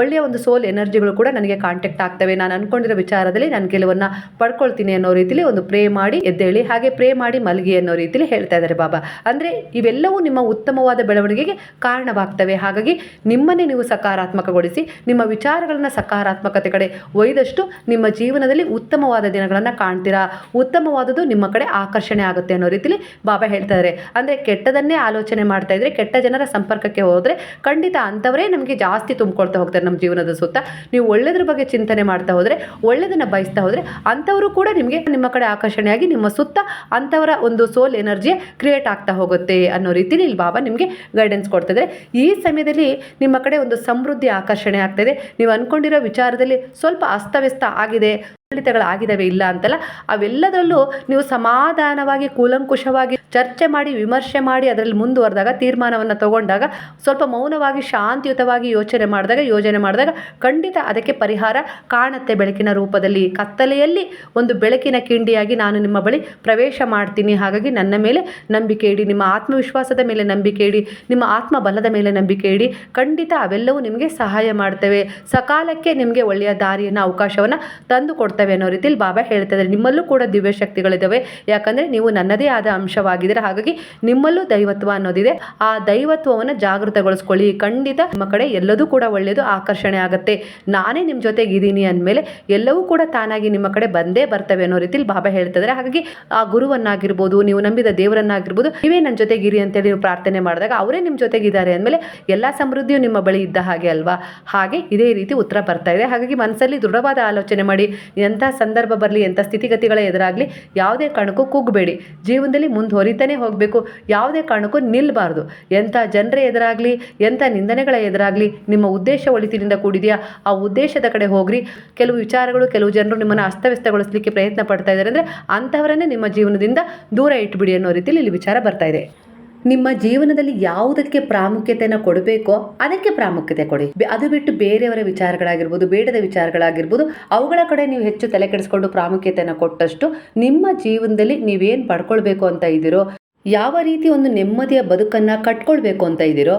Speaker 1: ಒಳ್ಳೆಯ ಒಂದು ಸೋಲ್ ಎನರ್ಜಿಗಳು ಕೂಡ ನನಗೆ ಕಾಂಟ್ಯಾಕ್ಟ್ ಆಗ್ತವೆ. ನಾನು ಅನ್ಕೊಂಡಿರೋ ವಿಚಾರದಲ್ಲಿ ನಾನು ಕೆಲವನ್ನ ಪಡ್ಕೊಳ್ತೀನಿ ಅನ್ನೋ ರೀತಿಲಿ ಒಂದು ಪ್ರೇ ಮಾಡಿ ಎದ್ದೇಳಿ, ಹಾಗೆ ಪ್ರೇ ಮಾಡಿ ಮಲಗಿ ಅನ್ನೋ ರೀತಿಲಿ ಹೇಳ್ತಾ ಇದ್ದಾರೆ ಬಾಬಾ. ಅಂದರೆ ಇವೆಲ್ಲವೂ ನಿಮ್ಮ ಉತ್ತಮವಾದ ಬೆಳವಣಿಗೆಗೆ ಕಾರಣವಾಗ್ತವೆ. ಹಾಗಾಗಿ ನಿಮ್ಮನ್ನೇ ನೀವು ಸಕಾರಾತ್ಮಕಗೊಳಿಸಿ, ನಿಮ್ಮ ವಿಚಾರಗಳನ್ನು ಸಕಾರಾತ್ಮಕತೆ ಕಡೆ ಒಯ್ದಷ್ಟು ನಿಮ್ಮ ಜೀವನದಲ್ಲಿ ಉತ್ತಮವಾದ ದಿನಗಳನ್ನು ಕಾಣ್ತೀರಾ? ಉತ್ತಮವಾದದ್ದು ನಿಮ್ಮ ಕಡೆ ಆಕರ್ಷಣೆ ಆಗುತ್ತೆ ಅನ್ನೋ ರೀತಿಲಿ ಬಾಬಾ ಹೇಳ್ತಾ ಇದ್ದಾರೆ ಅಂದರೆ ಕೆಟ್ಟದನ್ನೇ ಆಲೋಚನೆ ಮಾಡ್ತಾ ಇದ್ರೆ, ಕೆಟ್ಟ ಜನರ ಸಂಪರ್ಕಕ್ಕೆ ಹೋದರೆ ಖಂಡಿತ ಅಂಥವರೇ ನಮಗೆ ಜಾಸ್ತಿ ತುಂಬಿಕೊಳ್ತಾ ಹೋಗ್ತಾರೆ ನಮ್ಮ ಜೀವನದ ಸುತ್ತ. ನೀವು ಒಳ್ಳೆಯದ್ರ ಬಗ್ಗೆ ಚಿಂತನೆ ಮಾಡ್ತಾ ಹೋದರೆ ಒಳ್ಳೆಯದನ್ನು ಬಯಸ್ತಾ ಹೋದರೆ ಅಂಥವರು ಕೂಡ ನಿಮಗೆ ನಿಮ್ಮ ಕಡೆ ಆಕರ್ಷಣೆಯಾಗಿ ನಿಮ್ಮ ಸುತ್ತ ಅಂಥವರ ಒಂದು ಸೋಲ್ ಎನರ್ಜಿ ಕ್ರಿಯೇಟ್ ಆಗ್ತಾ ಹೋಗುತ್ತೆ ಅನ್ನೋ ರೀತಿಲಿ ಇಲ್ಲಿ ಬಾಬಾ ನಿಮಗೆ ಗೈಡೆನ್ಸ್ ಕೊಡ್ತಿದ್ದಾರೆ ಈ ಸಮಯದಲ್ಲಿ ನಿಮ್ಮ ಕಡೆ ಒಂದು ಸಮೃದ್ಧಿ ಆಕರ್ಷಣೆ ಆಗ್ತಾಯಿದೆ ನೀವು ಅಂದ್ಕೊಂಡಿರೋ ವಿಚಾರದಲ್ಲಿ ಸ್ವಲ್ಪ ಅಸ್ತವ್ಯಸ್ತ ಆಗಿದೆ. ಆಡಳಿತಗಳಾಗಿದ್ದಾವೆ ಇಲ್ಲ ಅಂತಲ್ಲ? ಅವೆಲ್ಲದರಲ್ಲೂ ನೀವು ಸಮಾಧಾನವಾಗಿ, ಕೂಲಂಕುಷವಾಗಿ, ಚರ್ಚೆ ಮಾಡಿ, ವಿಮರ್ಶೆ ಮಾಡಿ, ಅದರಲ್ಲಿ ಮುಂದುವರೆದಾಗ, ತೀರ್ಮಾನವನ್ನು ತಗೊಂಡಾಗ, ಸ್ವಲ್ಪ ಮೌನವಾಗಿ, ಶಾಂತಿಯುತವಾಗಿ ಯೋಚನೆ ಮಾಡಿದಾಗ, ಯೋಜನೆ ಮಾಡಿದಾಗ ಖಂಡಿತ ಅದಕ್ಕೆ ಪರಿಹಾರ ಕಾಣುತ್ತೆ ಬೆಳಕಿನ ರೂಪದಲ್ಲಿ. ಕತ್ತಲೆಯಲ್ಲಿ ಒಂದು ಬೆಳಕಿನ ಕಿಂಡಿಯಾಗಿ ನಾನು ನಿಮ್ಮ ಬಳಿ ಪ್ರವೇಶ ಮಾಡ್ತೀನಿ. ಹಾಗಾಗಿ ನನ್ನ ಮೇಲೆ ನಂಬಿಕೆ ಇಡಿ, ನಿಮ್ಮ ಆತ್ಮವಿಶ್ವಾಸದ ಮೇಲೆ ನಂಬಿಕೆ ಇಡಿ, ನಿಮ್ಮ ಆತ್ಮ ಬಲದ ಮೇಲೆ ನಂಬಿಕೆ ಇಡಿ. ಖಂಡಿತ ಅವೆಲ್ಲವೂ ನಿಮಗೆ ಸಹಾಯ ಮಾಡ್ತೇವೆ. ಸಕಾಲಕ್ಕೆ ನಿಮಗೆ ಒಳ್ಳೆಯ ದಾರಿಯನ್ನು, ಅವಕಾಶವನ್ನು ತಂದು ಕೊಡ್ತವೆ ಅನ್ನೋ ರೀತಿಯಲ್ಲಿ ಬಾಬಾ ಹೇಳ್ತಿದ್ದಾರೆ. ನಿಮ್ಮಲ್ಲೂ ಕೂಡ ದಿವ್ಯ ಶಕ್ತಿಗಳಿದ್ದಾವೆ ಯಾಕಂದ್ರೆ ನೀವು ನನ್ನದೇ ಆದ ಅಂಶವಾಗಿದ್ರೆ ಹಾಗಾಗಿ ನಿಮ್ಮಲ್ಲೂ ದೈವತ್ವ ಅನ್ನೋದಿದೆ. ಆ ದೈವತ್ವವನ್ನು ಜಾಗೃತಗೊಳಿಸ್ಕೊಳ್ಳಿ. ಖಂಡಿತ ನಿಮ್ಮ ಕಡೆ ಎಲ್ಲದೂ ಕೂಡ ಒಳ್ಳೆಯದು, ಆಕರ್ಷಣೆ ಆಗುತ್ತೆ. ನಾನೇ ನಿಮ್ಮ ಜೊತೆಗೆ ಇದ್ದೀನಿ ಅಂದಮೇಲೆ ಎಲ್ಲವೂ ಕೂಡ ತಾನಾಗಿ ನಿಮ್ಮ ಕಡೆ ಬಂದೇ ಬರ್ತವೆ ಅನ್ನೋ ಬಾಬಾ ಹೇಳ್ತಿದ್ದಾರೆ. ಹಾಗಾಗಿ ಆ ಗುರುವನ್ನಾಗಿರ್ಬೋದು, ನೀವು ನಂಬಿದ ದೇವರನ್ನಾಗಿರ್ಬೋದು, ನೀವೇ ನನ್ನ ಜೊತೆಗಿರಿ ಅಂತೇಳಿ ನೀವು ಪ್ರಾರ್ಥನೆ ಮಾಡಿದಾಗ ಅವರೇ ನಿಮ್ಮ ಜೊತೆಗಿದ್ದಾರೆ ಅಂದಮೇಲೆ ಎಲ್ಲ ಸಮೃದ್ಧಿಯು ನಿಮ್ಮ ಬಳಿ ಇದ್ದ ಹಾಗೆ ಅಲ್ವಾ? ಹಾಗೆ ಇದೇ ರೀತಿ ಉತ್ತರ ಬರ್ತಾ ಇದೆ. ಹಾಗಾಗಿ ಮನಸ್ಸಲ್ಲಿ ದೃಢವಾದ ಆಲೋಚನೆ ಮಾಡಿ. ಎಂಥ ಸಂದರ್ಭ ಬರಲಿ, ಎಂಥ ಸ್ಥಿತಿಗತಿಗಳ ಎದುರಾಗಲಿ, ಯಾವುದೇ ಕಾರಣಕ್ಕೂ ಕುಗ್ಗಬೇಡಿ ಜೀವನದಲ್ಲಿ ಮುಂದುವರಿತಾನೆ ಹೋಗಬೇಕು. ಯಾವುದೇ ಕಾರಣಕ್ಕೂ ನಿಲ್ಲಬಾರ್ದು ಎಂಥ ಜನರೇ ಎದುರಾಗಲಿ, ಎಂಥ ನಿಂದನೆಗಳ ಎದುರಾಗಲಿ, ನಿಮ್ಮ ಉದ್ದೇಶ ಒಳಿತಿನಿಂದ ಕೂಡಿದೆಯಾ? ಆ ಉದ್ದೇಶದ ಕಡೆ ಹೋಗ್ರಿ. ಕೆಲವು ವಿಚಾರಗಳು, ಕೆಲವು ಜನರು ನಿಮ್ಮನ್ನು ಅಸ್ತವ್ಯಸ್ತಗೊಳಿಸಲಿಕ್ಕೆ ಪ್ರಯತ್ನ ಪಡ್ತಾ ಇದ್ದಾರೆ ಅಂದರೆ ಅಂಥವರನ್ನೇ ನಿಮ್ಮ ಜೀವನದಿಂದ ದೂರ ಇಟ್ಬಿಡಿ ಅನ್ನೋ ರೀತಿಯಲ್ಲಿ ಇಲ್ಲಿ ವಿಚಾರ ಬರ್ತಾ ಇದೆ. ನಿಮ್ಮ ಜೀವನದಲ್ಲಿ ಯಾವುದಕ್ಕೆ ಪ್ರಾಮುಖ್ಯತೆಯನ್ನು ಕೊಡಬೇಕೋ ಅದಕ್ಕೆ ಪ್ರಾಮುಖ್ಯತೆ ಕೊಡಿ. ಅದು ಬಿಟ್ಟು ಬೇರೆಯವರ ವಿಚಾರಗಳಾಗಿರ್ಬೋದು, ಬೇಡದ ವಿಚಾರಗಳಾಗಿರ್ಬೋದು, ಅವುಗಳ ಕಡೆ ನೀವು ಹೆಚ್ಚು ತಲೆ ಕೆಡಿಸ್ಕೊಂಡು ಪ್ರಾಮುಖ್ಯತೆಯನ್ನು ಕೊಟ್ಟಷ್ಟು ನಿಮ್ಮ ಜೀವನದಲ್ಲಿ ನೀವೇನು ಪಡ್ಕೊಳ್ಬೇಕು ಅಂತ ಇದ್ದೀರೋ ಯಾವ ರೀತಿ ಒಂದು ನೆಮ್ಮದಿಯ ಬದುಕನ್ನು ಕಟ್ಕೊಳ್ಬೇಕು ಅಂತ ಇದ್ದೀರೋ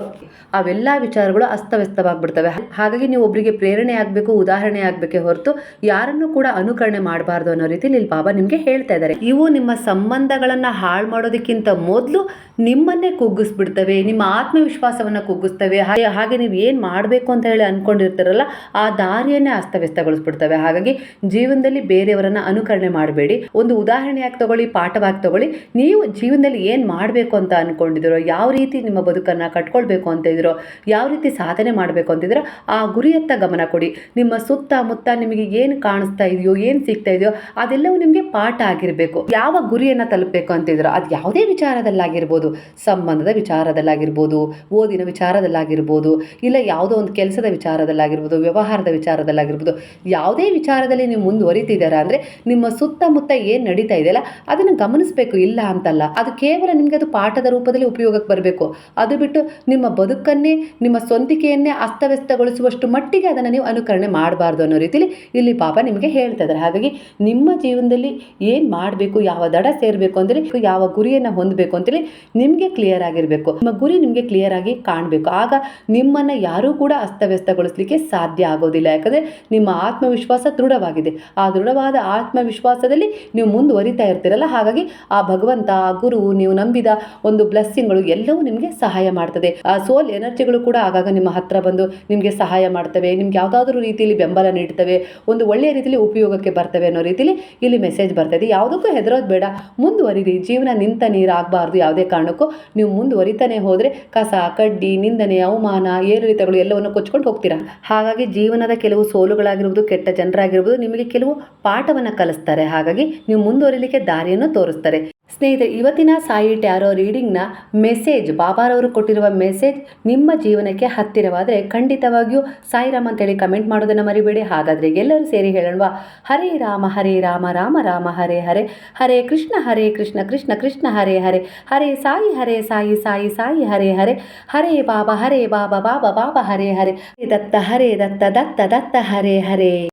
Speaker 1: ಅವೆಲ್ಲ ವಿಚಾರಗಳು ಅಸ್ತವ್ಯಸ್ತವಾಗಿಬಿಡ್ತವೆ. ಹಾಗಾಗಿ ನೀವು ಒಬ್ಬರಿಗೆ ಪ್ರೇರಣೆ ಆಗಬೇಕು, ಉದಾಹರಣೆ ಆಗಬೇಕೆ ಹೊರತು ಯಾರನ್ನು ಕೂಡ ಅನುಕರಣೆ ಮಾಡಬಾರ್ದು ಅನ್ನೋ ರೀತಿ ಇಲ್ಲಿ ಬಾಬಾ ನಿಮಗೆ ಹೇಳ್ತಾ ಇದ್ದಾರೆ. ಇವು ನಿಮ್ಮ ಸಂಬಂಧಗಳನ್ನು ಹಾಳು ಮಾಡೋದಕ್ಕಿಂತ ಮೊದಲು ನಿಮ್ಮನ್ನೇ ಕುಗ್ಗಿಸ್ಬಿಡ್ತವೆ, ನಿಮ್ಮ ಆತ್ಮವಿಶ್ವಾಸವನ್ನು ಕುಗ್ಗಿಸ್ತವೆ. ಹಾಗೆ ಹಾಗೆ ನೀವು ಏನು ಮಾಡಬೇಕು ಅಂತ ಹೇಳಿ ಅಂದ್ಕೊಂಡಿರ್ತಾರಲ್ಲ ಆ ದಾರಿಯನ್ನೇ ಅಸ್ತವ್ಯಸ್ತಗೊಳಿಸ್ಬಿಡ್ತವೆ. ಹಾಗಾಗಿ ಜೀವನದಲ್ಲಿ ಬೇರೆಯವರನ್ನ ಅನುಕರಣೆ ಮಾಡಬೇಡಿ. ಒಂದು ಉದಾಹರಣೆಯಾಗಿ ತಗೊಳ್ಳಿ, ಪಾಠವಾಗಿ ತಗೊಳ್ಳಿ. ನೀವು ಜೀವನದಲ್ಲಿ ಏನು ಮಾಡಬೇಕು ಅಂತ ಅಂದ್ಕೊಂಡಿದ್ದೀರೋ ಯಾವ ರೀತಿ ನಿಮ್ಮ ಬದುಕನ್ನು ಕಟ್ಕೊಳ್ಬೇಕು ಅಂತ ಇದ್ದೀರೋ, ಯಾವ ರೀತಿ ಸಾಧನೆ ಮಾಡಬೇಕು ಅಂತಿದ್ದೀರೋ ಆ ಗುರಿಯತ್ತ ಗಮನ ಕೊಡಿ. ನಿಮ್ಮ ಸುತ್ತಮುತ್ತ ನಿಮಗೆ ಏನು ಕಾಣಿಸ್ತಾ ಇದೆಯೋ, ಏನು ಸಿಗ್ತಾ ಇದೆಯೋ, ಅದೆಲ್ಲವೂ ನಿಮಗೆ ಪಾಠ ಆಗಿರಬೇಕು. ಯಾವ ಗುರಿಯನ್ನು ತಲುಪಬೇಕು ಅಂತಿದ್ದೀರೋ ಅದು ಯಾವುದೇ ವಿಚಾರದಲ್ಲಾಗಿರ್ಬೋದು. ಸಂಬಂಧದ ವಿಚಾರದಲ್ಲಾಗಿರ್ಬೋದು, ಓದಿನ ವಿಚಾರದಲ್ಲಾಗಿರ್ಬೋದು, ಇಲ್ಲ ಯಾವುದೋ ಒಂದು ಕೆಲಸದ ವಿಚಾರದಲ್ಲಾಗಿರ್ಬೋದು, ವ್ಯವಹಾರದ ವಿಚಾರದಲ್ಲಾಗಿರ್ಬೋದು, ಯಾವುದೇ ವಿಚಾರದಲ್ಲಿ ನೀವು ಮುಂದುವರಿತಿದ್ದೀರಾ ಅಂದರೆ ನಿಮ್ಮ ಸುತ್ತಮುತ್ತ ಏನು ನಡೀತಾ ಇದೆಯಲ್ಲ, ಅದನ್ನು ಗಮನಿಸಬೇಕು. ಇಲ್ಲ ಅಂತಲ್ಲ, ಅದು ಕೇವಲ ನಿಮಗೆ ಅದು ಪಾಠದ ರೂಪದಲ್ಲಿ ಉಪಯೋಗಕ್ಕೆ ಬರಬೇಕು. ಅದು ಬಿಟ್ಟು ನಿಮ್ಮ ಬದುಕನ್ನೇ, ನಿಮ್ಮ ಸ್ವಂತಿಕೆಯನ್ನೇ ಅಸ್ತವ್ಯಸ್ತಗೊಳಿಸುವಷ್ಟು ಮಟ್ಟಿಗೆ ಅದನ್ನು ನೀವು ಅನುಕರಣೆ ಮಾಡಬಾರ್ದು ಅನ್ನೋ ರೀತಿಯಲ್ಲಿ ಇಲ್ಲಿ ಪಾಪ ನಿಮಗೆ ಹೇಳ್ತಾ ಇದ್ದಾರೆ. ಹಾಗಾಗಿ ನಿಮ್ಮ ಜೀವನದಲ್ಲಿ ಏನು ಮಾಡಬೇಕು, ಯಾವ ದಡ ಸೇರಬೇಕು ಅಂದರೆ ಯಾವ ಗುರಿಯನ್ನು ಹೊಂದಬೇಕು ಅಂತೇಳಿ ನಿಮಗೆ ಕ್ಲಿಯರ್ ಆಗಿರಬೇಕು. ನಿಮ್ಮ ಗುರಿ ನಿಮಗೆ ಕ್ಲಿಯರ್ ಆಗಿ ಕಾಣಬೇಕು. ಆಗ ನಿಮ್ಮನ್ನು ಯಾರೂ ಕೂಡ ಅಸ್ತವ್ಯಸ್ತಗೊಳಿಸಲಿಕ್ಕೆ ಸಾಧ್ಯ ಆಗೋದಿಲ್ಲ. ಯಾಕಂದರೆ ನಿಮ್ಮ ಆತ್ಮವಿಶ್ವಾಸ ದೃಢವಾಗಿದೆ. ಆ ದೃಢವಾದ ಆತ್ಮವಿಶ್ವಾಸದಲ್ಲಿ ನೀವು ಮುಂದುವರಿತಾ ಇರ್ತೀರಲ್ಲ. ಹಾಗಾಗಿ ಆ ಭಗವಂತ, ಆ ಗುರು ನಂಬಿದ ಒಂದು ಬ್ಲೆಸ್ಸಿಂಗ್ಗಳು ಎಲ್ಲವೂ ನಿಮಗೆ ಸಹಾಯ ಮಾಡ್ತದೆ. ಆ ಸೋಲ್ ಎನರ್ಜಿಗಳು ಕೂಡ ಆಗಾಗ ನಿಮ್ಮ ಹತ್ರ ಬಂದು ನಿಮಗೆ ಸಹಾಯ ಮಾಡ್ತವೆ. ನಿಮ್ಗೆ ಯಾವುದಾದ್ರೂ ರೀತಿಯಲ್ಲಿ ಬೆಂಬಲ ನೀಡ್ತವೆ. ಒಂದು ಒಳ್ಳೆಯ ರೀತಿಯಲ್ಲಿ ಉಪಯೋಗಕ್ಕೆ ಬರ್ತವೆ ಅನ್ನೋ ರೀತಿಯಲ್ಲಿ ಇಲ್ಲಿ ಮೆಸೇಜ್ ಬರ್ತದೆ ಯಾವುದಕ್ಕೂ ಹೆದರೋದು ಬೇಡ. ಮುಂದುವರಿರಿ. ಜೀವನ ನಿಂತ ನೀರಾಗಬಾರ್ದು ಯಾವುದೇ ಕಾರಣಕ್ಕೂ. ನೀವು ಮುಂದುವರಿತಾನೆ ಹೋದರೆ ಕಸ, ಕಡ್ಡಿ, ನಿಂದನೆ, ಅವಮಾನ, ಏರಿಳಿತಗಳು ಎಲ್ಲವನ್ನು ಕೊಚ್ಕೊಂಡು ಹೋಗ್ತೀರಾ? ಹಾಗಾಗಿ ಜೀವನದ ಕೆಲವು ಸೋಲುಗಳಾಗಿರ್ಬೋದು ಕೆಟ್ಟ ಜನರಾಗಿರ್ಬೋದು ನಿಮಗೆ ಕೆಲವು ಪಾಠವನ್ನು ಕಲಿಸ್ತಾರೆ. ಹಾಗಾಗಿ ನೀವು ಮುಂದುವರಿಲಿಕ್ಕೆ ದಾರಿಯನ್ನು ತೋರಿಸ್ತಾರೆ. ಸ್ನೇಹಿತರೆ, ಇವತ್ತಿನ ಸಾಯಿ ಟ್ಯಾರೋ ರೀಡಿಂಗ್ನ ಮೆಸೇಜ್ ಬಾಬಾರವರು ಕೊಟ್ಟಿರುವ ಮೆಸೇಜ್ ನಿಮ್ಮ ಜೀವನಕ್ಕೆ ಹತ್ತಿರವಾದರೆ ಖಂಡಿತವಾಗಿಯೂ ಸಾಯಿರಾಮ್ ಅಂತೇಳಿ ಕಮೆಂಟ್ ಮಾಡೋದನ್ನು ಮರಿಬೇಡಿ. ಹಾಗಾದರೆ ಎಲ್ಲರೂ ಸೇರಿ ಹೇಳೋಣವಾ? ಹರೇ ರಾಮ ಹರೇ ರಾಮ ರಾಮ ರಾಮ, ಹರೇ ಹರೇ. ಹರೇ ಕೃಷ್ಣ ಹರೇ ಕೃಷ್ಣ ಕೃಷ್ಣ ಕೃಷ್ಣ, ಹರೇ ಹರೇ. ಹರೇ ಸಾಯಿ ಹರೇ ಸಾಯಿ ಸಾಯಿ ಸಾಯಿ, ಹರೇ ಹರೇ. ಹರೇ ಬಾಬಾ ಹರೇ ಬಾಬಾ ಬಾಬಾ ಬಾಬಾ ಹರೇ. ಹರೇ ದತ್ತ ಹರೇ ದತ್ತ ದತ್ತ ದತ್ತ, ಹರೇ ಹರೇ.